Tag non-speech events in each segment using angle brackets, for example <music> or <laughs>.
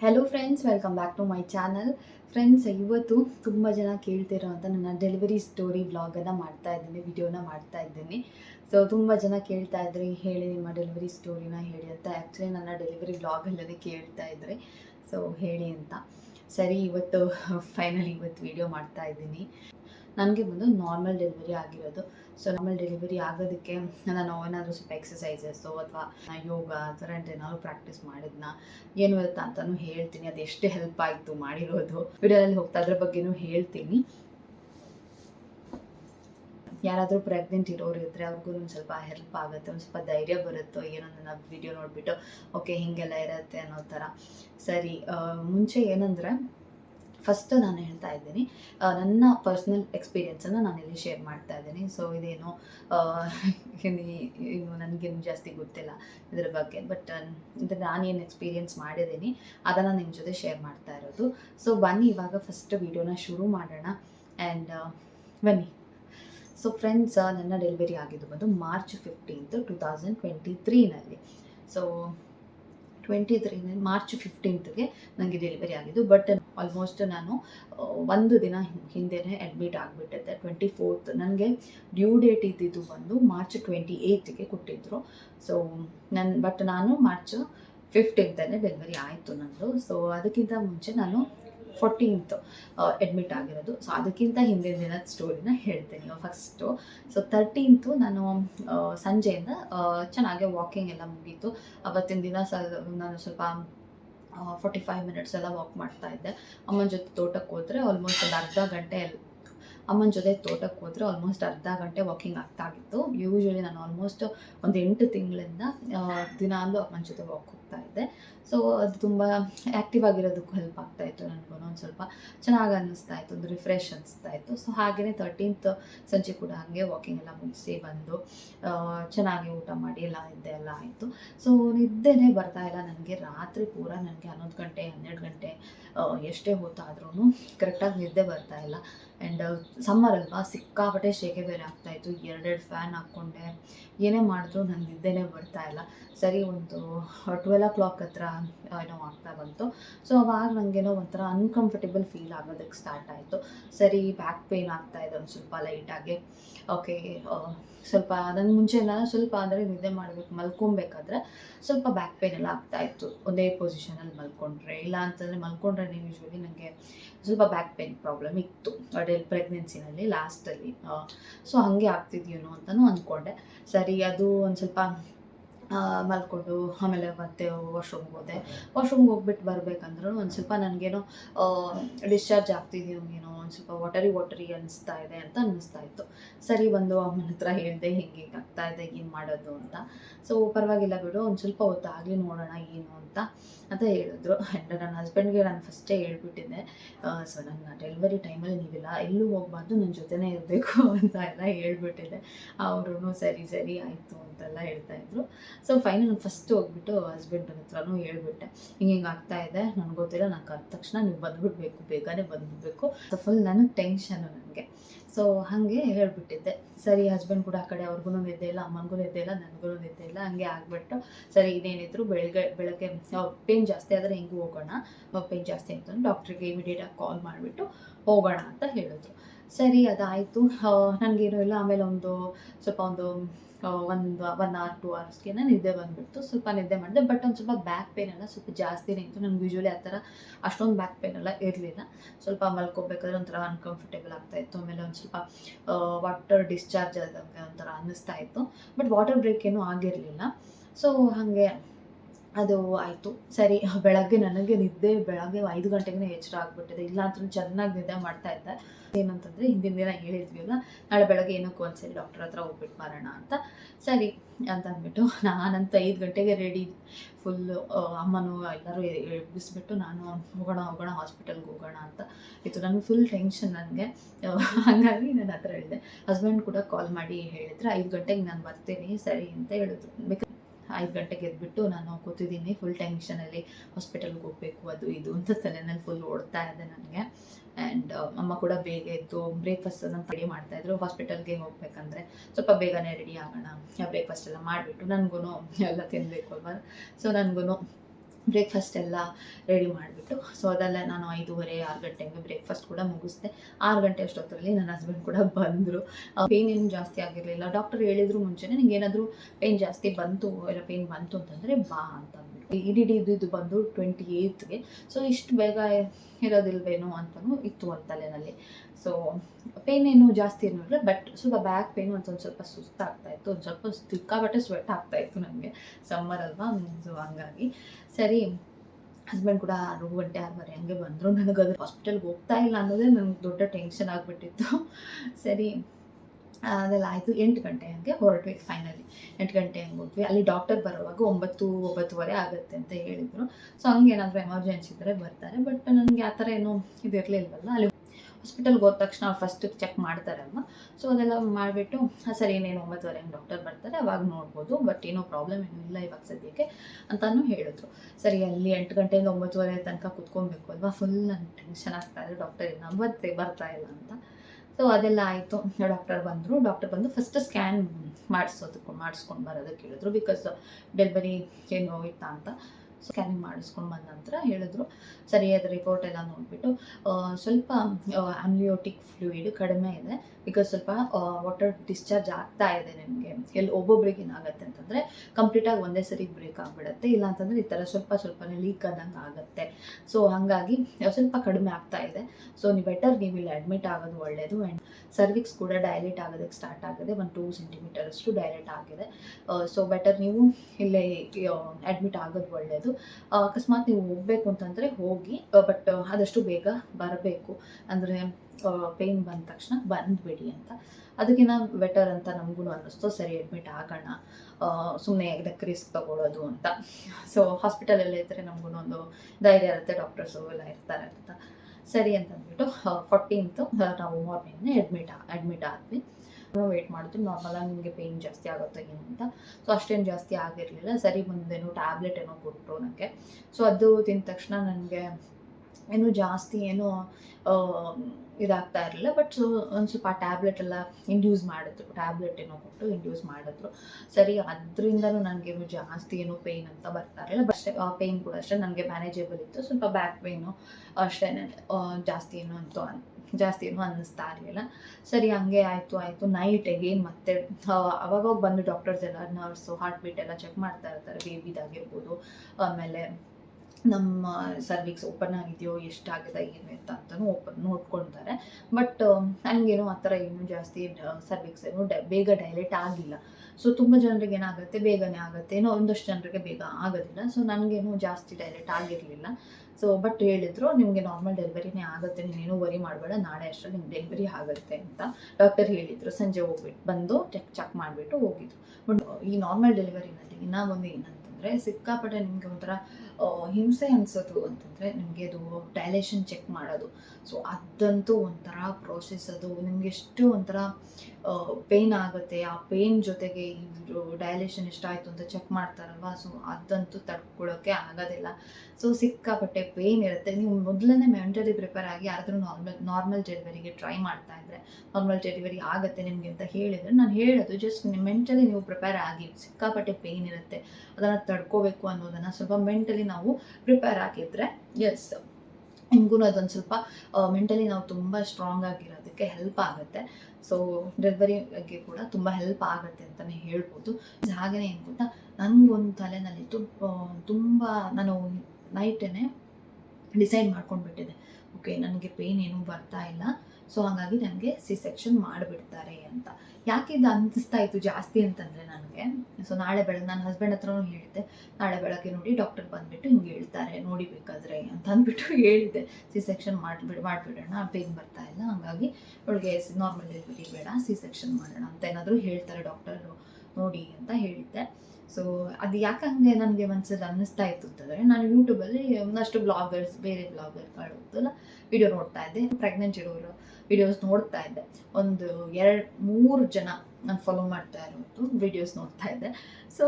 Hello friends welcome back to my channel friends ಇವತ್ತು ತುಂಬ ಜನ ಕೇಳ್ತಿರೋ ಅಂತ ನನ್ನ ಡೆಲಿವರಿ ಸ್ಟೋರಿ ವ್ಲಾಗನ್ನು ಮಾಡ್ತಾ ಇದ್ದೀನಿ ವಿಡಿಯೋನ ಮಾಡ್ತಾ ಇದ್ದೀನಿ. ಸೊ ತುಂಬ ಜನ ಕೇಳ್ತಾ ಇದ್ರಿ, ಹೇಳಿ ನಿಮ್ಮ ಡೆಲಿವರಿ ಸ್ಟೋರಿನ ಹೇಳಿ ಅಂತ ಆ್ಯಕ್ಚುಲಿ ನನ್ನ ಡೆಲಿವರಿ ವ್ಲಾಗಲ್ಲದೆ ಕೇಳ್ತಾ ಇದ್ರಿ. ಸೊ ಹೇಳಿ ಅಂತ. ಸರಿ, ಇವತ್ತು <laughs> ಫೈನಲಿ ಇವತ್ತು ವಿಡಿಯೋ ಮಾಡ್ತಾ ಇದ್ದೀನಿ. ನನಗೆ ಬಂದು ನಾರ್ಮಲ್ ಡೆಲಿವರಿ ಆಗಿರೋದು ಸೊ ನಮ್ಮಲ್ಲಿ ಡೆಲಿವರಿ ಆಗೋದಕ್ಕೆ ನಾನು ಏನಾದರೂ ಸ್ವಲ್ಪ ಎಕ್ಸಸೈಸಸ್ಸು ಅಥವಾ ಯೋಗ ಆ ಥರ ಏನಾದ್ರು ಪ್ರಾಕ್ಟೀಸ್ ಮಾಡಿದ್ನ, ಏನು ಇರುತ್ತೆ ಅಂತಲೂ ಹೇಳ್ತೀನಿ. ಅದು ಎಷ್ಟು ಹೆಲ್ಪ್ ಆಯಿತು ಮಾಡಿರೋದು. ವಿಡಿಯೋದಲ್ಲಿ ಹೋಗ್ತಾ ಅದ್ರ ಬಗ್ಗೆನೂ ಹೇಳ್ತೀನಿ. ಯಾರಾದರೂ ಪ್ರೆಗ್ನೆಂಟ್ ಇರೋರು ಇದ್ದರೆ ಅವ್ರಿಗೂ ಒಂದು ಸ್ವಲ್ಪ ಹೆಲ್ಪ್ ಆಗುತ್ತೆ, ಒಂದು ಸ್ವಲ್ಪ ಧೈರ್ಯ ಬರುತ್ತೋ. ಏನೋ ನನ್ನ ವಿಡಿಯೋ ನೋಡಿಬಿಟ್ಟು ಓಕೆ ಹೀಗೆಲ್ಲ ಇರುತ್ತೆ ಅನ್ನೋ ಥರ. ಸರಿ ಮುಂಚೆ ಏನಂದರೆ ಫಸ್ಟ್ ನಾನು ಹೇಳ್ತಾ ಇದ್ದೀನಿ ನನ್ನ ಪರ್ಸ್ನಲ್ ಎಕ್ಸ್ಪೀರಿಯೆನ್ಸನ್ನು ನಾನು ಇಲ್ಲಿ ಶೇರ್ ಮಾಡ್ತಾ ಇದ್ದೀನಿ. ಸೊ ಇದೇನು ನನಗೇನು ಜಾಸ್ತಿ ಗೊತ್ತಿಲ್ಲ ಇದ್ರ ಬಗ್ಗೆ. ಬಟ್ ಇದು ನಾನೇನು ಎಕ್ಸ್ಪೀರಿಯೆನ್ಸ್ ಮಾಡಿದ್ದೀನಿ, ಅದನ್ನು ನಿಮ್ಮ ಜೊತೆ ಶೇರ್ ಮಾಡ್ತಾ ಇರೋದು. ಸೊ ಬನ್ನಿ, ಇವಾಗ ಫಸ್ಟ್ ವಿಡಿಯೋನ ಶುರು ಮಾಡೋಣ. ಆ್ಯಂಡ್ ಬನ್ನಿ. ಸೊ ಫ್ರೆಂಡ್ಸ್ ನನ್ನ ಡೆಲಿವರಿ ಆಗಿದ್ದು ಬಂದು March fifteenth two thousand twenty ತ್ರೀನಲ್ಲಿ so twenty ತ್ರೀನಲ್ಲಿ ಮಾರ್ಚ್ ಫಿಫ್ಟೀನ್ತ್ಗೆ ನನಗೆ ಡೆಲಿವರಿ ಆಗಿದ್ದು ಬಟ್ ಆಲ್ಮೋಸ್ಟ್ ನಾನು ಒಂದು ದಿನ ಹಿಂದೆನೇ ಅಡ್ಮಿಟ್ ಆಗಿಬಿಟ್ಟಿದ್ದೆ. ಟ್ವೆಂಟಿ ಫೋರ್ತ್ ನನಗೆ ಡ್ಯೂ ಡೇಟ್ ಇದ್ದಿದ್ದು ಬಂದು ಮಾರ್ಚ್ ಟ್ವೆಂಟಿ ಏಯ್ತ್ಗೆ ಕೊಟ್ಟಿದ್ದರು ಸೊ ನನ್ನ ಬಟ್ ನಾನು ಮಾರ್ಚ್ ಫಿಫ್ಟೀನ್ತನೇ ಡೆಲಿವರಿ ಆಯಿತು ನನ್ನದು ಸೊ ಅದಕ್ಕಿಂತ ಮುಂಚೆ ನಾನು ಫೋರ್ಟೀನ್ತ್ ಅಡ್ಮಿಟ್ ಆಗಿರೋದು. ಸೊ ಅದಕ್ಕಿಂತ ಹಿಂದಿನ ದಿನದ ಸ್ಟೋರಿನ ಹೇಳ್ತೀನಿ ಫಸ್ಟು ಸೊ ತರ್ಟೀನ್ತು ನಾನು ಆ, ಸಂಜೆಯಿಂದ ಆ, ಚೆನ್ನಾಗೆ ವಾಕಿಂಗ್ ಎಲ್ಲ ಮುಗೀತು. ಅವತ್ತಿನ ದಿನ ಸ ನಾನು ಸ್ವಲ್ಪ ಫೋರ್ಟಿ ಫೈವ್ ಮಿನಿಟ್ಸ್ ಎಲ್ಲ ವಾಕ್ ಮಾಡ್ತಾ ಇದ್ದೆ. ಅಮ್ಮನ ಜೊತೆ ತೋಟಕ್ಕೆ ಹೋದರೆ ಆಲ್ಮೋಸ್ಟ್ ಒಂದು ಅರ್ಧ ಗಂಟೆ ಅಮ್ಮನ ಜೊತೆ ತೋಟಕ್ಕೆ ಹೋದರೆ ಆಲ್ಮೋಸ್ಟ್ ಅರ್ಧ ಗಂಟೆ ವಾಕಿಂಗ್ ಆಗ್ತಾ ಇತ್ತು ಯೂಶ್ವಲಿ ನಾನು ಆಲ್ಮೋಸ್ಟ್ ಒಂದು ಎಂಟು ತಿಂಗಳಿಂದ ದಿನಾಲೂ ಅಮ್ಮನ ಜೊತೆ ವಾಕ್ ಹೋಗ್ತಾ ಇದೆ. ಸೊ ಅದು ತುಂಬ ಆ್ಯಕ್ಟಿವ್ ಆಗಿರೋದಕ್ಕೂ ಹೆಲ್ಪ್ ಆಗ್ತಾ ಇತ್ತು ನನಗೂ ಒಂದು ಸ್ವಲ್ಪ. ಚೆನ್ನಾಗಿ ಅನ್ನಿಸ್ತಾ ಇತ್ತು, ಒಂದು ರಿಫ್ರೆಶ್ ಅನಿಸ್ತಾ ಇತ್ತು. ಸೊ ಹಾಗೆಯೇ ತರ್ಟೀನ್ತ್ ಸಂಜೆ ಕೂಡ ಹಾಗೆ ವಾಕಿಂಗ್ ಎಲ್ಲ ಮುಗಿಸಿ ಬಂದು ಚೆನ್ನಾಗಿ ಊಟ ಮಾಡಿ ಎಲ್ಲ ನಿದ್ದೆ ಎಲ್ಲ ಆಯಿತು. ಸೊ ನಿದ್ದೆನೇ ಬರ್ತಾ ಇಲ್ಲ ನನಗೆ. ರಾತ್ರಿ ಪೂರ ನನಗೆ ಹನ್ನೊಂದು ಗಂಟೆ, ಹನ್ನೆರಡು ಗಂಟೆ ಎಷ್ಟೇ ಹೊತ್ತಾದ್ರೂ ಕರೆಕ್ಟಾಗಿ ನಿದ್ದೆ ಬರ್ತಾ ಇಲ್ಲ. ಆ್ಯಂಡ್ ಸಮ್ಮರ್ ಅಲ್ವಾ, ಸಿಕ್ಕಾಪಟ್ಟೆ ಶೇಕೆ ಬೇರೆ ಆಗ್ತಾಯಿತ್ತು ಎರಡೆರಡು ಫ್ಯಾನ್ ಹಾಕ್ಕೊಂಡೆ. ಏನೇ ಮಾಡಿದ್ರು ನನ್ನ ನಿದ್ದೆನೇ ಬರ್ತಾ ಇಲ್ಲ. ಸರಿ, ಒಂದು ಟ್ವೆಲ್ ಓ ಕ್ಲಾಕ್ ಹತ್ರ ಏನೋ ಆಗ್ತಾ ಬಂತು. ಸೊ ಅವಾಗ ನನಗೇನೋ ಒಂಥರ ಅನ್ಕಂಫರ್ಟೇಬಲ್ ಫೀಲ್ ಆಗೋದಕ್ಕೆ ಸ್ಟಾರ್ಟ್ ಆಯಿತು. ಸರಿ ಬ್ಯಾಕ್ ಪೇಯ್ನ್ ಇದೆ ಒಂದು ಸ್ವಲ್ಪ ಲೈಟಾಗಿ ಓಕೆ ಸ್ವಲ್ಪ ನನ್ನ ಮುಂಚೆ ನಾನು ಸ್ವಲ್ಪ ಅಂದರೆ ನಿದ್ದೆ ಮಾಡಬೇಕು, ಮಲ್ಕೊಬೇಕಾದ್ರೆ ಸ್ವಲ್ಪ ಬ್ಯಾಕ್ ಪೇನ್ ಎಲ್ಲ ಆಗ್ತಾ ಇತ್ತು. ಒಂದೇ ಪೊಸಿಷನಲ್ಲಿ ಮಲ್ಕೊಂಡ್ರೆ. ಇಲ್ಲ ಅಂತಂದರೆ ಮಲ್ಕೊಂಡ್ರೆ ಯೂಶ್ವಲಿ ನನಗೆ ಸ್ವಲ್ಪ ಬ್ಯಾಕ್ ಪೇನ್ ಪ್ರಾಬ್ಲಮ್ ಇತ್ತು ಅಡೆ ಪ್ರೆಗ್ನೆನ್ಸಿನಲ್ಲಿ ಲಾಸ್ಟಲ್ಲಿ ಸೊ ಹಾಗೆ ಆಗ್ತಿದ್ಯೇನೋ ಅಂತಲೂ ಅಂದ್ಕೊಂಡೆ ಸರಿ, ಅದು ಒಂದು ಸ್ವಲ್ಪ ಮಲ್ಕೊಂಡು ಆಮೇಲೆ ಮತ್ತೆ ವಾಶ್ರೂಮ್ಗೆ ಹೋದೆ. ವಾಶ್ರೂಮ್ಗೆ ಹೋಗ್ಬಿಟ್ಟು ಬರಬೇಕಂದ್ರೂ ಒಂದು ಸ್ವಲ್ಪ ನನಗೇನೋ ಡಿಸ್ಚಾರ್ಜ್ ಏನೋ ಒಂದು ಸ್ವಲ್ಪ ವಾಟರಿ ವಾಟರಿ ಅನಿಸ್ತಾ ಇದೆ ಅಂತ ಅನ್ನಿಸ್ತಾ ಇತ್ತು. ಸರಿ ಬಂದು ಅಮ್ಮನ ಹತ್ರ ಹೇಳಿದೆ, ಹಿಂಗೆ ಹಿಂಗೆ ಆಗ್ತಾ ಇದೆ, ಏನು ಮಾಡೋದು ಅಂತ. ಸೊ ಪರವಾಗಿಲ್ಲ ಬಿಡು, ಒಂದು ಸ್ವಲ್ಪ ಹೊತ್ತಾಗಲಿ ನೋಡೋಣ, ಏನು ಅಂತ ಅಂತ ಹೇಳಿದ್ರು. ಆ್ಯಂಡ್ ನನ್ನ ಹಸ್ಬೆಂಡ್ಗೆ ನಾನು ಫಸ್ಟೇ ಹೇಳ್ಬಿಟ್ಟಿದ್ದೆ ಸೊ ನನ್ನ ಡೆಲಿವರಿ ಟೈಮಲ್ಲಿ ನೀವಿಲ್ಲ, ಎಲ್ಲೂ ಹೋಗ್ಬಾರ್ದು ನನ್ನ ಜೊತೆನೇ ಇರಬೇಕು <laughs> ಅಂತ ಎಲ್ಲ ಹೇಳ್ಬಿಟ್ಟಿದ್ದೆ. ಅವರು ಸರಿ ಸರಿ, ಆಯಿತು ಅಂತೆಲ್ಲ ಹೇಳ್ತಾಯಿದ್ರು ಸೊ ಫೈನಲ್ ನಾನು ಫಸ್ಟ್ ಹೋಗ್ಬಿಟ್ಟು ಹಸ್ಬೆಂಡ್ ಹತ್ರನೂ ಹೇಳ್ಬಿಟ್ಟೆ. ಹಿಂಗೆ ಹಿಂಗೆ ಆಗ್ತಾ ಇದೆ, ನನಗೆ ಗೊತ್ತಿಲ್ಲ, ನಾನು ಕರೆದ ತಕ್ಷಣ ನೀವು ಬಂದ್ಬಿಡ್ಬೇಕು, ಬೇಗನೆ ಬಂದ್ಬಿಡ್ಬೇಕು. ಸೊ ಫುಲ್ ನನಗೆ ಟೆನ್ಷನು ನನಗೆ. ಸೊ ಹಾಗೆ ಹೇಳ್ಬಿಟ್ಟಿದ್ದೆ. ಸರಿ ಹಸ್ಬೆಂಡ್ ಕೂಡ ಆ ಕಡೆ ಅವ್ರಿಗೂ ನಿದ್ದೆ ಇಲ್ಲ, ಅಮ್ಮನಿಗೂ ನಿದ್ದೆ ಇಲ್ಲ, ನನಗೂ ನಿದ್ದೆ ಇಲ್ಲ, ಹಂಗೆ ಆಗ್ಬಿಟ್ಟು, ಸರಿ, ಇನ್ನೇನಿದ್ರು ಬೆಳಗ್ಗೆ ಬೆಳಗ್ಗೆ ಪೇನ್ ಜಾಸ್ತಿ ಆದರೆ ಹೆಂಗೂ ಹೋಗೋಣ ಪೇನ್ ಜಾಸ್ತಿ ಆಯಿತು ಡಾಕ್ಟ್ರಿಗೆ ಇಮಿಡಿಯೇಟಾಗಿ ಕಾಲ್ ಮಾಡಿಬಿಟ್ಟು ಹೋಗೋಣ ಅಂತ ಹೇಳಿದ್ರು. ಸರಿ, ಅದಾಯಿತು. ನನಗೇನು ಇಲ್ಲ, ಆಮೇಲೆ ಒಂದು ಸ್ವಲ್ಪ ಒಂದು ಒಂದು ಒನ್ ಆರ್ ಟು ಅವರ್ಸ್ಗೆ ನಿದ್ದೆ ಬಂದುಬಿಡ್ತು. ಸ್ವಲ್ಪ ನಿದ್ದೆ ಮಾಡಿದೆ ಬಟ್ ಒಂದು ಸ್ವಲ್ಪ ಬ್ಯಾಕ್ ಪೇನ್ ಎಲ್ಲ ಸ್ವಲ್ಪ ಜಾಸ್ತಿನೇ ಇತ್ತು ನನಗೆ ಯೂಶ್ವಲಿ ಆ ಥರ ಅಷ್ಟೊಂದು ಬ್ಯಾಕ್ ಪೇನ್ ಎಲ್ಲ ಇರಲಿಲ್ಲ. ಸ್ವಲ್ಪ ಮಲ್ಕೋಬೇಕಾದ್ರೆ ಒಂಥರ ಅನ್ಕಂಫರ್ಟೇಬಲ್ ಆಗ್ತಾ ಇತ್ತು. ಆಮೇಲೆ ಒಂದು ಸ್ವಲ್ಪ ವಾಟರ್ ಡಿಸ್ಚಾರ್ಜ್ ಆದಂಗೆ ಒಂಥರ ಅನ್ನಿಸ್ತಾ ಇತ್ತು. ಬಟ್ ವಾಟರ್ ಬ್ರೇಕ್ ಏನೂ ಆಗಿರಲಿಲ್ಲ. ಸೊ ಹಾಗೆ ಅದು ಆಯಿತು. ಸರಿ, ಬೆಳಗ್ಗೆ ನನಗೆ ನಿದ್ದೆ ಬೆಳಗ್ಗೆ ಐದು ಗಂಟೆಗೆ ಎಚ್ಚರ ಆಗ್ಬಿಟ್ಟಿದೆ. ಇಲ್ಲ ಅಂತೂ ಚೆನ್ನಾಗಿ ನಿದ್ದೆ ಮಾಡ್ತಾ ಇದ್ದೆ. ಏನಂತಂದರೆ, ಹಿಂದಿನ ದಿನ ಹೇಳಿದ್ವಿ ಅಲ್ಲ ನಾಳೆ ಬೆಳಗ್ಗೆ ಏನಕ್ಕೂ ಒಂದ್ಸರಿ ಡಾಕ್ಟರ್ ಹತ್ರ ಹೋಗ್ಬಿಟ್ಟು ಬರೋಣ ಅಂತ. ಸರಿ ಅಂತ ಅಂದ್ಬಿಟ್ಟು ನಾನಂತ ಐದು ಗಂಟೆಗೆ ರೆಡಿ ಫುಲ್ಲು ಅಮ್ಮನೂ ಎಲ್ಲರೂ ಎಬ್ಬಿಸ್ಬಿಟ್ಟು ನಾನು ಹೋಗೋಣ ಹೋಗೋಣ ಹಾಸ್ಪಿಟಲ್ಗೆ ಹೋಗೋಣ ಅಂತ. ಇತ್ತು ನನಗೆ ಫುಲ್ ಟೆನ್ಷನ್ ನನಗೆ. ಹಾಗಾಗಿ ನಾನು ಹತ್ರ ಹೇಳಿದೆ. ಹಸ್ಬೆಂಡ್ ಕೂಡ ಕಾಲ್ ಮಾಡಿ ಹೇಳಿದ್ರೆ, ಐದು ಗಂಟೆಗೆ ನಾನು ಬರ್ತೀನಿ, ಸರಿ ಅಂತ ಹೇಳಿದ್ರು. ಐದು ಗಂಟೆಗೆ ಎದ್ಬಿಟ್ಟು ನಾನು ಕೂತಿದ್ದೀನಿ ಫುಲ್ ಟೆನ್ಷನಲ್ಲಿ ಹಾಸ್ಪಿಟಲ್ಗೆ ಹೋಗಬೇಕು, ಅದು ಇದು ಅಂತ ತಲೆನಲ್ಲಿ ಫುಲ್ ಓಡ್ತಾ ಇದೆ ನನಗೆ. ಆ್ಯಂಡ್ ಅಮ್ಮ ಕೂಡ ಬೇಗ ಎದ್ದು ಬ್ರೇಕ್ಫಾಸ್ಟ್ ನಾನು ರೆಡಿ ಮಾಡ್ತಾಯಿದ್ರು ಹಾಸ್ಪಿಟಲ್ಗೆ ಹೋಗ್ಬೇಕಂದ್ರೆ ಸ್ವಲ್ಪ ಬೇಗನೆ ರೆಡಿ ಆಗೋಣ ಬ್ರೇಕ್ಫಾಸ್ಟ್ ಎಲ್ಲ ಮಾಡಿಬಿಟ್ಟು ನನಗೂ ಎಲ್ಲ ತಿನ್ನಬೇಕು ಅಲ್ವಾ? ಸೊ ನನಗೂ ಬ್ರೇಕ್ಫಾಸ್ಟ್ ಎಲ್ಲ ರೆಡಿ ಮಾಡಿಬಿಟ್ಟು ಸೊ ಅದೆಲ್ಲ ನಾನು ಐದೂವರೆ, ಆರು ಗಂಟೆಗೆ ಬ್ರೇಕ್ಫಾಸ್ಟ್ ಕೂಡ ಮುಗಿಸ್ದೆ. ಆರು ಗಂಟೆ ಅಷ್ಟೊತ್ತರಲ್ಲಿ ನನ್ನ ಹಸ್ಬೆಂಡ್ ಕೂಡ ಬಂದರು. ಪೇನ್ ಏನು ಜಾಸ್ತಿ ಆಗಿರಲಿಲ್ಲ. ಡಾಕ್ಟರ್ ಹೇಳಿದ್ರು ಮುಂಚೆನೇ ನಿಂಗೆ ಏನಾದರೂ ಪೇನ್ ಜಾಸ್ತಿ ಬಂತು, ಇಲ್ಲ ಪೇನ್ ಬಂತು ಅಂತಂದರೆ ಬಾ ಅಂತ ಅಂದ್ಬಿಟ್ಟು ಡಿ ಡಿ ಇದು ಬಂದು ಟ್ವೆಂಟಿ ಏಯ್ತ್ಗೆ ಸೊ ಇಷ್ಟು ಬೇಗ ಇರೋದಿಲ್ವೇನೋ ಅಂತಲೂ ಇತ್ತು ಒಂದು ತಲೆನಲ್ಲಿ. ಸೊ ಪೇನ್ ಏನು ಜಾಸ್ತಿ ಏನೂ ಇಲ್ಲ ಬಟ್ ಸ್ವಲ್ಪ ಬ್ಯಾಕ್ ಪೇನ್ ಒಂದು ಒಂದು ಸ್ವಲ್ಪ ಸುಸ್ತಾಗ್ತಾ ಇತ್ತು. ಒಂದು ಸ್ವಲ್ಪ ಸಿಕ್ಕಾಬಟ್ಟೆ ಸ್ವೆಟ್ ಆಗ್ತಾ ಇತ್ತು ನನಗೆ ಸಮ್ಮರ್ ಅಲ್ವಾ? ಸೊ ಹಂಗಾಗಿ. ಸರಿ ಹಸ್ಬೆಂಡ್ ಕೂಡ ಆರು ಗಂಟೆ, ಆರೂವರೆ ಹಂಗೆ ಬಂದರು. ನನಗೆ ಅದು ಹಾಸ್ಪಿಟಲ್ಗೆ ಹೋಗ್ತಾ ಇಲ್ಲ ಅನ್ನೋದೇ ನನಗೆ ದೊಡ್ಡ ಟೆನ್ಷನ್ ಆಗಿಬಿಟ್ಟಿತ್ತು. ಸರಿ ಅದೆಲ್ಲ ಆಯಿತು ಎಂಟು ಗಂಟೆ ಹಂಗೆ ಹೊರಟ್ವಿ ಫೈನಲಿ ಎಂಟು ಗಂಟೆ ಹಂಗೆ ಹೋದ್ವಿ ಅಲ್ಲಿ ಡಾಕ್ಟರ್ ಬರುವಾಗ ಒಂಬತ್ತು, ಒಂಬತ್ತುವರೆ ಆಗುತ್ತೆ ಅಂತ ಹೇಳಿದರು. ಸೊ ಹಂಗೆ ಏನಾದರೂ ಎಮರ್ಜೆನ್ಸಿ ಇದ್ದರೆ ಬರ್ತಾರೆ. ಬಟ್ ನನಗೆ ಆ ಥರ ಏನೂ ಇದಿರಲಿಲ್ವಲ್ಲ ಅಲ್ಲಿ ಹಾಸ್ಪಿಟಲ್ಗೆ ಹೋದ ತಕ್ಷಣ ಅವ್ರು ಫಸ್ಟ್ ಚೆಕ್ ಮಾಡ್ತಾರಲ್ವ? ಸೊ ಅದೆಲ್ಲ ಮಾಡಿಬಿಟ್ಟು ಸರಿ ಏನೇನು ಒಂಬತ್ತುವರೆ ಹಂಗೆ ಡಾಕ್ಟರ್ ಬರ್ತಾರೆ. ಅವಾಗ ನೋಡ್ಬೋದು. ಬಟ್ ಏನೋ ಪ್ರಾಬ್ಲಮ್ ಏನೂ ಇಲ್ಲ ಇವಾಗ ಸದ್ಯಕ್ಕೆ ಅಂತಲೂ ಹೇಳಿದ್ರು. ಸರಿ, ಅಲ್ಲಿ ಎಂಟು ಗಂಟೆಯಿಂದ ಒಂಬತ್ತುವರೆ ತನಕ ಕುತ್ಕೊಬೇಕು ಅಲ್ವಾ? ಫುಲ್ ನನಗೆ ಟೆನ್ಷನ್ ಆಗ್ತಾ ಇದೆ. ಡಾಕ್ಟರ್ ಇಲ್ಲ ಮತ್ತೆ ಬರ್ತಾ ಇಲ್ಲ ಅಂತ. ಸೊ ಅದೆಲ್ಲ ಆಯಿತು. ಡಾಕ್ಟರ್ ಬಂದರು. ಡಾಕ್ಟರ್ ಬಂದು ಫಸ್ಟ್ ಸ್ಕ್ಯಾನ್ ಮಾಡಿಸೋದಕ್ಕೆ, ಮಾಡಿಸ್ಕೊಂಡು ಬರೋದಕ್ಕೆ ಹೇಳಿದ್ರು. ಬಿಕಾಸ್ ಡೆಲಿವರಿ ಏನು ಇತ್ತಾ ಅಂತ. ಸ್ಕ್ಯಾನಿಂಗ್ ಮಾಡಿಸ್ಕೊಂಡು ಬಂದ ನಂತರ ಹೇಳಿದ್ರು ಸರಿಯಾದ ರಿಪೋರ್ಟ್ ಎಲ್ಲ ನೋಡಿಬಿಟ್ಟು ಸ್ವಲ್ಪ ಆಮ್ಲಿಯೋಟಿಕ್ ಫ್ಲೂಯಿಡ್ ಕಡಿಮೆ ಇದೆ ಬಿಕಾಸ್ ಸ್ವಲ್ಪ ವಾಟರ್ ಡಿಸ್ಚಾರ್ಜ್ ಆಗ್ತಾ ಇದೆ ನಿಮಗೆ. ಎಲ್ಲಿ ಒಬ್ಬೊಬ್ರಿಗೆ ಏನಾಗುತ್ತೆ ಅಂತಂದರೆ ಕಂಪ್ಲೀಟಾಗಿ ಒಂದೇ ಸರಿ ಬ್ರೇಕ್ ಆಗಿಬಿಡುತ್ತೆ. ಇಲ್ಲ ಅಂತಂದರೆ, ಈ ಥರ ಸ್ವಲ್ಪ ಸ್ವಲ್ಪನೇ ಲೀಕ್ ಆದಂಗೆ ಆಗುತ್ತೆ. ಸೊ ಹಾಗಾಗಿ, ಸ್ವಲ್ಪ ಕಡಿಮೆ ಆಗ್ತಾ ಇದೆ. ಸೊ ನೀವು ಬೆಟರ್ ನೀವು ಇಲ್ಲಿ ಅಡ್ಮಿಟ್ ಆಗೋದು ಒಳ್ಳೆಯದು ಆ್ಯಂಡ್ ಸರ್ವಿಕ್ಸ್ ಕೂಡ ಡೈಲೇಟ್ ಆಗೋದಕ್ಕೆ ಸ್ಟಾರ್ಟ್ ಆಗಿದೆ. ಒಂದು ಟೂ ಸೆಂಟಿಮೀಟರ್ ಅಷ್ಟು ಡೈಲೇಟ್ ಆಗಿದೆ. ಸೊ ಬೆಟರ್ ನೀವು ಇಲ್ಲೇ ಅಡ್ಮಿಟ್ ಆಗೋದು ಒಳ್ಳೆಯದು ಅಕಸ್ಮಾತ್ ನೀವು ಹೋಗ್ಬೇಕು ಅಂತಂದ್ರೆ ಹೋಗಿ ಬಟ್ ಆದಷ್ಟು ಬೇಗ ಬರಬೇಕು. ಅಂದ್ರೆ ಪೇಯ್ನ್ ಬಂದ ತಕ್ಷಣ ಬಂದುಬಿಡಿ ಅಂತ. ಅದಕ್ಕಿಂತ ಬೆಟರ್ ಅಂತ ನಮಗೂ ಅನ್ನಿಸ್ತು, ಸರಿ ಅಡ್ಮಿಟ್ ಆಗೋಣ. ಸುಮ್ಮನೆ ಇದಕ್ಕೆ ರಿಸ್ಕ್ ತಗೊಳ್ಳೋದು ಅಂತ. ಸೊ ಹಾಸ್ಪಿಟಲಲ್ಲೇ ಇದ್ದರೆ ನಮಗೂ ಒಂದು ಧೈರ್ಯ ಇರುತ್ತೆ ಡಾಕ್ಟರ್ಸು ಎಲ್ಲ ಇರ್ತಾರೆ ಅಂತ. ಸರಿ ಅಂತ ಅಂದ್ಬಿಟ್ಟು ಫೋರ್ಟೀನ್ತು ನಾವು ಮಾರ್ನಿಂಗ್ನೇ ಅಡ್ಮಿಟ್ ಅಡ್ಮಿಟ್ ಆದ್ವಿ. ವೆಯ್ಟ್ ಮಾಡಿದ್ರೆ ನಾರ್ಮಲಾಗಿ ನಿಮಗೆ ಪೇಯ್ನ್ ಜಾಸ್ತಿ ಆಗುತ್ತೆ ಏನು ಅಂತ. ಸೊ ಅಷ್ಟೇನು ಜಾಸ್ತಿ ಆಗಿರಲಿಲ್ಲ. ಸರಿ ಮುಂದೇನು ಟ್ಯಾಬ್ಲೆಟ್ ಏನೋ ಕೊಟ್ಟರು ನನಗೆ ಸೊ ಅದು ತಿಂದ ತಕ್ಷಣ ನನಗೆ ಏನು ಜಾಸ್ತಿ ಏನು ಇದಾಗ್ತಾ ಇರಲಿಲ್ಲ. ಬಟ್ ಸೊ ಒಂದು ಸ್ವಲ್ಪ ಟ್ಯಾಬ್ಲೆಟ್ ಎಲ್ಲ ಇಂಡ್ಯೂಸ್ ಮಾಡಿದ್ರು. ಟ್ಯಾಬ್ಲೆಟ್ ಏನೋ ಕೊಟ್ಟು ಇಂಡ್ಯೂಸ್ ಮಾಡಿದ್ರು. ಸರಿ, ಅದರಿಂದನೂ ನನಗೇನು ಜಾಸ್ತಿ ಏನು ಪೇಯ್ನ್ ಅಂತ ಬರ್ತಾ ಇರಲಿಲ್ಲ. ಬಟ್ ಆ ಪೇಯ್ನ್ ಕೂಡ ಅಷ್ಟೇ ನನಗೆ ಮ್ಯಾನೇಜೇಬಲ್ ಇತ್ತು. ಸ್ವಲ್ಪ ಬ್ಯಾಕ್ ಪೇಯ್ನು ಅಷ್ಟೇ ಜಾಸ್ತಿ ಏನು ಅಂತ ಜಾಸ್ತಿ ಏನು ಅನ್ನಿಸ್ತಾ ಇರಲಿಲ್ಲ. ಸರಿ, ಹಂಗೆ ಆಯಿತು ಆಯಿತು. ನೈಟ್ ಎಗೇನ್ ಮತ್ತೆ ಅವಾಗವಾಗ ಬಂದು ಡಾಕ್ಟರ್ಸ್ ಎಲ್ಲ ನರ್ಸು ಹಾರ್ಟ್ ಬೀಟ್ ಎಲ್ಲ ಚೆಕ್ ಮಾಡ್ತಾ ಇರ್ತಾರೆ ಬೇಬಿದಾಗಿರ್ಬೋದು ಆಮೇಲೆ ನಮ್ಮ ಸರ್ವಿಕ್ಸ್ ಓಪನ್ ಆಗಿದೆಯೋ, ಎಷ್ಟಾಗಿದೆ, ಏನು ಅಂತ ಅಂತಲೂ ಓಪನ್ ನೋಡ್ಕೊಳ್ತಾರೆ ಬಟ್ ನನಗೇನು ಆ ಥರ ಏನು ಜಾಸ್ತಿ ಸರ್ವಿಕ್ಸ್ ಏನು ಡ, ಬೇಗ ಡೈಲೇಟ್ ಆಗಿಲ್ಲ. ಸೊ ತುಂಬ ಜನರಿಗೆ ಏನಾಗುತ್ತೆ, ಬೇಗನೆ ಆಗುತ್ತೆ. ಏನೋ ಒಂದಷ್ಟು ಜನರಿಗೆ ಬೇಗ ಆಗೋದಿಲ್ಲ. ಸೊ ನನಗೇನು ಜಾಸ್ತಿ ಡೈಲೇಟ್ ಆಗಿರಲಿಲ್ಲ. ಸೊ ಬಟ್ ಹೇಳಿದ್ರು, ನಿಮಗೆ ನಾರ್ಮಲ್ ಡೆಲಿವರಿನೇ ಆಗುತ್ತೆ, ನೀನೇನು ವರಿ ಮಾಡಬೇಡ, ನಾಳೆ ಅಷ್ಟರಲ್ಲಿ ನಿಮ್ಗೆ ಡೆಲಿವರಿ ಆಗುತ್ತೆ ಅಂತ ಡಾಕ್ಟರ್ ಹೇಳಿದರು. ಸಂಜೆ ಹೋಗ್ಬಿಟ್ಟು ಬಂದು ಚೆಕ್ ಚೆಕ್ ಮಾಡಿಬಿಟ್ಟು ಹೋಗಿದ್ರು. ಬಟ್ ಈ ನಾರ್ಮಲ್ ಡೆಲಿವರಿನಲ್ಲಿ ಇನ್ನೂ ಒಂದು ಏನಂತಂದರೆ, ಸಿಕ್ಕಾಪಟ್ಟೆ ನಿಮಗೆ ಒಂಥರ ಹಿಂಸೆ ಅನಿಸೋದು ಅಂತಂದರೆ ನಿಮಗೆ ಅದು ಡೈಲೇಷನ್ ಚೆಕ್ ಮಾಡೋದು. ಸೊ ಅದಂತೂ ಒಂಥರ ಪ್ರೋಸೆಸ್ ಅದು. ನಿಮಗೆ ಎಷ್ಟು ಒಂಥರ ಪೇಯ್ನ್ ಆಗುತ್ತೆ, ಆ ಪೇಯ್ನ್ ಜೊತೆಗೆ ಇವರು ಡಯಾಲಿಷನ್ ಎಷ್ಟಾಯಿತು ಅಂತ ಚೆಕ್ ಮಾಡ್ತಾರಲ್ವ? ಸೊ ಅದಂತೂ ತಡ್ಕೊಳ್ಳೋಕ್ಕೆ ಆಗೋದಿಲ್ಲ. ಸೊ ಸಿಕ್ಕಾಪಟ್ಟೆ ಪೇಯ್ನ್ ಇರುತ್ತೆ. ನೀವು ಮೊದಲನೇ ಮೆಂಟಲಿ ಪ್ರಿಪೇರ್ ಆಗಿ ಯಾರಾದರೂ ನಾರ್ಮಲ್ ನಾರ್ಮಲ್ ಡೆಲಿವರಿಗೆ ಟ್ರೈ ಮಾಡ್ತಾ ಇದ್ದರೆ ನಾರ್ಮಲ್ ಡೆಲಿವರಿ ಆಗುತ್ತೆ ನಿಮಗೆ ಅಂತ ಹೇಳಿದರೆ, ನಾನು ಹೇಳೋದು ಜಸ್ಟ್ ಮೆಂಟಲಿ ನೀವು ಪ್ರಿಪೇರ್ ಆಗಿ, ಸಿಕ್ಕಾಪಟ್ಟೆ ಪೇನ್ ಇರುತ್ತೆ, ಅದನ್ನು ತಡ್ಕೋಬೇಕು ಅನ್ನೋದನ್ನು ಸ್ವಲ್ಪ ಮೆಂಟಲಿ ನಾವು ಪ್ರಿಪೇರ್ ಆಗಿದ್ದರೆ ಎಸ್ ನಿಮಗೂ ಅದೊಂದು ಸ್ವಲ್ಪ ಮೆಂಟಲಿ ನಾವು ತುಂಬ ಸ್ಟ್ರಾಂಗ್ ಆಗಿರೋದಕ್ಕೆ ಹೆಲ್ಪ್ ಆಗುತ್ತೆ. ಸೊ ಡೆಲಿವರಿಗೆ ಕೂಡ ತುಂಬ ಹೆಲ್ಪ್ ಆಗುತ್ತೆ ಅಂತಲೇ ಹೇಳ್ಬೋದು. ಹಾಗೆಯೇ ಏನು ಗೊತ್ತಾ ನನಗೊಂದು ತಲೆನಲ್ಲಿ ತುಂಬ ನಾನು ನೈಟೇ ಡಿಸೈಡ್ ಮಾಡ್ಕೊಂಡ್ಬಿಟ್ಟಿದ್ದೆ. ಓಕೆ ನನಗೆ ಪೇಯ್ನ್ ಏನೂ ಬರ್ತಾ ಇಲ್ಲ. ಸೊ ಹಾಗಾಗಿ ನನಗೆ ಸಿ ಸೆಕ್ಷನ್ ಮಾಡಿಬಿಡ್ತಾರೆ ಅಂತ. ಯಾಕೆ ಇದು ಅನ್ನಿಸ್ತಾ ಇತ್ತು ಜಾಸ್ತಿ ಅಂತಂದರೆ ನನಗೆ ಸೊ ನಾಳೆ ಬೆಳಗ್ಗೆ ನನ್ನ ಹಸ್ಬೆಂಡ್ ಹತ್ರನೂ ಹೇಳಿದ್ದೆ, ನಾಳೆ ಬೆಳಗ್ಗೆ ನೋಡಿ ಡಾಕ್ಟರ್ ಬಂದುಬಿಟ್ಟು ಹಿಂಗೆ ಹೇಳ್ತಾರೆ ನೋಡಿಬೇಕಾದ್ರೆ ಅಂತ ಅಂದ್ಬಿಟ್ಟು <laughs> ಹೇಳಿದ್ದೆ. ಸಿ ಸೆಕ್ಷನ್ ಮಾಡಿಬಿಡ್, ಮಾಡಿಬಿಡೋಣ ಪೇನ್ ಬರ್ತಾ ಇಲ್ಲ, ಹಾಗಾಗಿ ಅವಳಿಗೆ ನಾರ್ಮಲ್ ಡೆಲಿವರಿ ಬೇಡ ಸಿ ಸೆಕ್ಷನ್ ಮಾಡೋಣ ಅಂತ ಏನಾದರೂ ಹೇಳ್ತಾರೆ ಡಾಕ್ಟರು ನೋಡಿ ಅಂತ ಹೇಳಿದ್ದೆ. ಸೊ ಅದು ಯಾಕೆ ಹಂಗೆ ನನಗೆ ಮನಸ್ಸಲ್ಲಿ ಅನ್ನಿಸ್ತಾ ಇತ್ತು ಅಂತಂದರೆ ನಾನು ಯೂಟ್ಯೂಬಲ್ಲಿ ಒಂದಷ್ಟು ಬ್ಲಾಗರ್ಸ್ ಬೇರೆ ಬ್ಲಾಗರ್ಗಳು ವಿಡಿಯೋ ನೋಡ್ತಾ ಇದ್ದೆ. ಪ್ರೆಗ್ನೆಂಟ್ ಇರೋರು ವಿಡಿಯೋಸ್ ನೋಡ್ತಾ ಇದ್ದೆ. ಒಂದು ಎರಡು, ಮೂರು ಜನ ನಾನು ಫಾಲೋ ಮಾಡ್ತಾ ಇರೋದು ವಿಡಿಯೋಸ್ ನೋಡ್ತಾ ಇದ್ದೆ. ಸೊ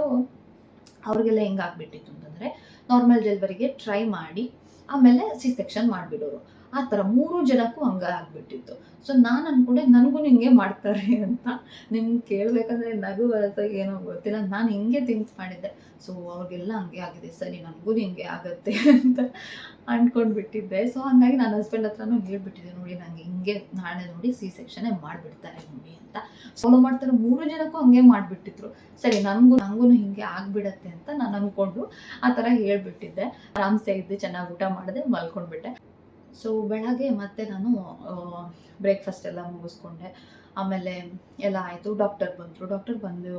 ಅವ್ರಿಗೆಲ್ಲ ಹೆಂಗಾಗ್ಬಿಟ್ಟಿತ್ತು ಅಂತಂದರೆ ನಾರ್ಮಲ್ ಡೆಲಿವರಿಗೆ ಟ್ರೈ ಮಾಡಿ, ಆಮೇಲೆ ಸಿ ಸೆಕ್ಷನ್ ಮಾಡಿಬಿಡೋರು. ಆ ಥರ ಮೂರು ಜನಕ್ಕೂ ಹಂಗ ಆಗ್ಬಿಟ್ಟಿತ್ತು. ಸೊ ನಾನು ಅನ್ಕೊಂಡೆ ನನಗೂ ಹಿಂಗೆ ಮಾಡ್ತಾರೆ ಅಂತ. ನಿಮ್ಗೆ ಕೇಳಬೇಕಂದ್ರೆ ನಗು ಬರುತ್ತೆ ಏನೋ ಗೊತ್ತಿಲ್ಲ. ನಾನು ಹಿಂಗೆ ಥಿಂಕ್ ಮಾಡಿದ್ದೆ. ಸೊ ಅವ್ರಿಗೆಲ್ಲ ಹಂಗೆ ಆಗಿದೆ. ಸರಿ, ನನಗೂ ನಿಂಗೆ ಆಗುತ್ತೆ ಅಂತ ಅಂದ್ಕೊಂಡು ಬಿಟ್ಟಿದ್ದೆ ಸೊ ಹಂಗಾಗಿ ನನ್ನ ಹಸ್ಬೆಂಡ್ ಹತ್ರನೂ ಹೇಳ್ಬಿಟ್ಟಿದ್ದೆ, ನೋಡಿ ನನಗೆ ಹಿಂಗೆ ನಾಳೆ ನೋಡಿ ಸಿ ಸೆಕ್ಷನೇ ಮಾಡಿಬಿಡ್ತಾರೆ ನೋಡಿ ಅಂತ. ಫಾಲೋ ಮಾಡ್ತಾರೆ. ಮೂರು ಜನಕ್ಕೂ ಹಂಗೆ ಮಾಡಿಬಿಟ್ಟಿದ್ರು. ಸರಿ, ನನಗೂ ನನಗೂ ಹಿಂಗೆ ಆಗ್ಬಿಡತ್ತೆ ಅಂತ ನಾನು ಅಂದ್ಕೊಂಡು ಆ ಥರ ಹೇಳ್ಬಿಟ್ಟಿದ್ದೆ. ಆರಾಮ್ಸೆ ಇದ್ದೆ, ಚೆನ್ನಾಗಿ ಊಟ ಮಾಡಿದೆ, ಮಲ್ಕೊಂಡ್ಬಿಟ್ಟೆ. ಸೊ ಬೆಳಗ್ಗೆ ಮತ್ತೆ ನಾನು ಬ್ರೇಕ್ಫಾಸ್ಟ್ ಎಲ್ಲ ಮುಗಿಸ್ಕೊಂಡೆ. ಆಮೇಲೆ ಎಲ್ಲ ಆಯಿತು ಡಾಕ್ಟರ್ ಬಂದರು. ಡಾಕ್ಟರ್ ಬಂದು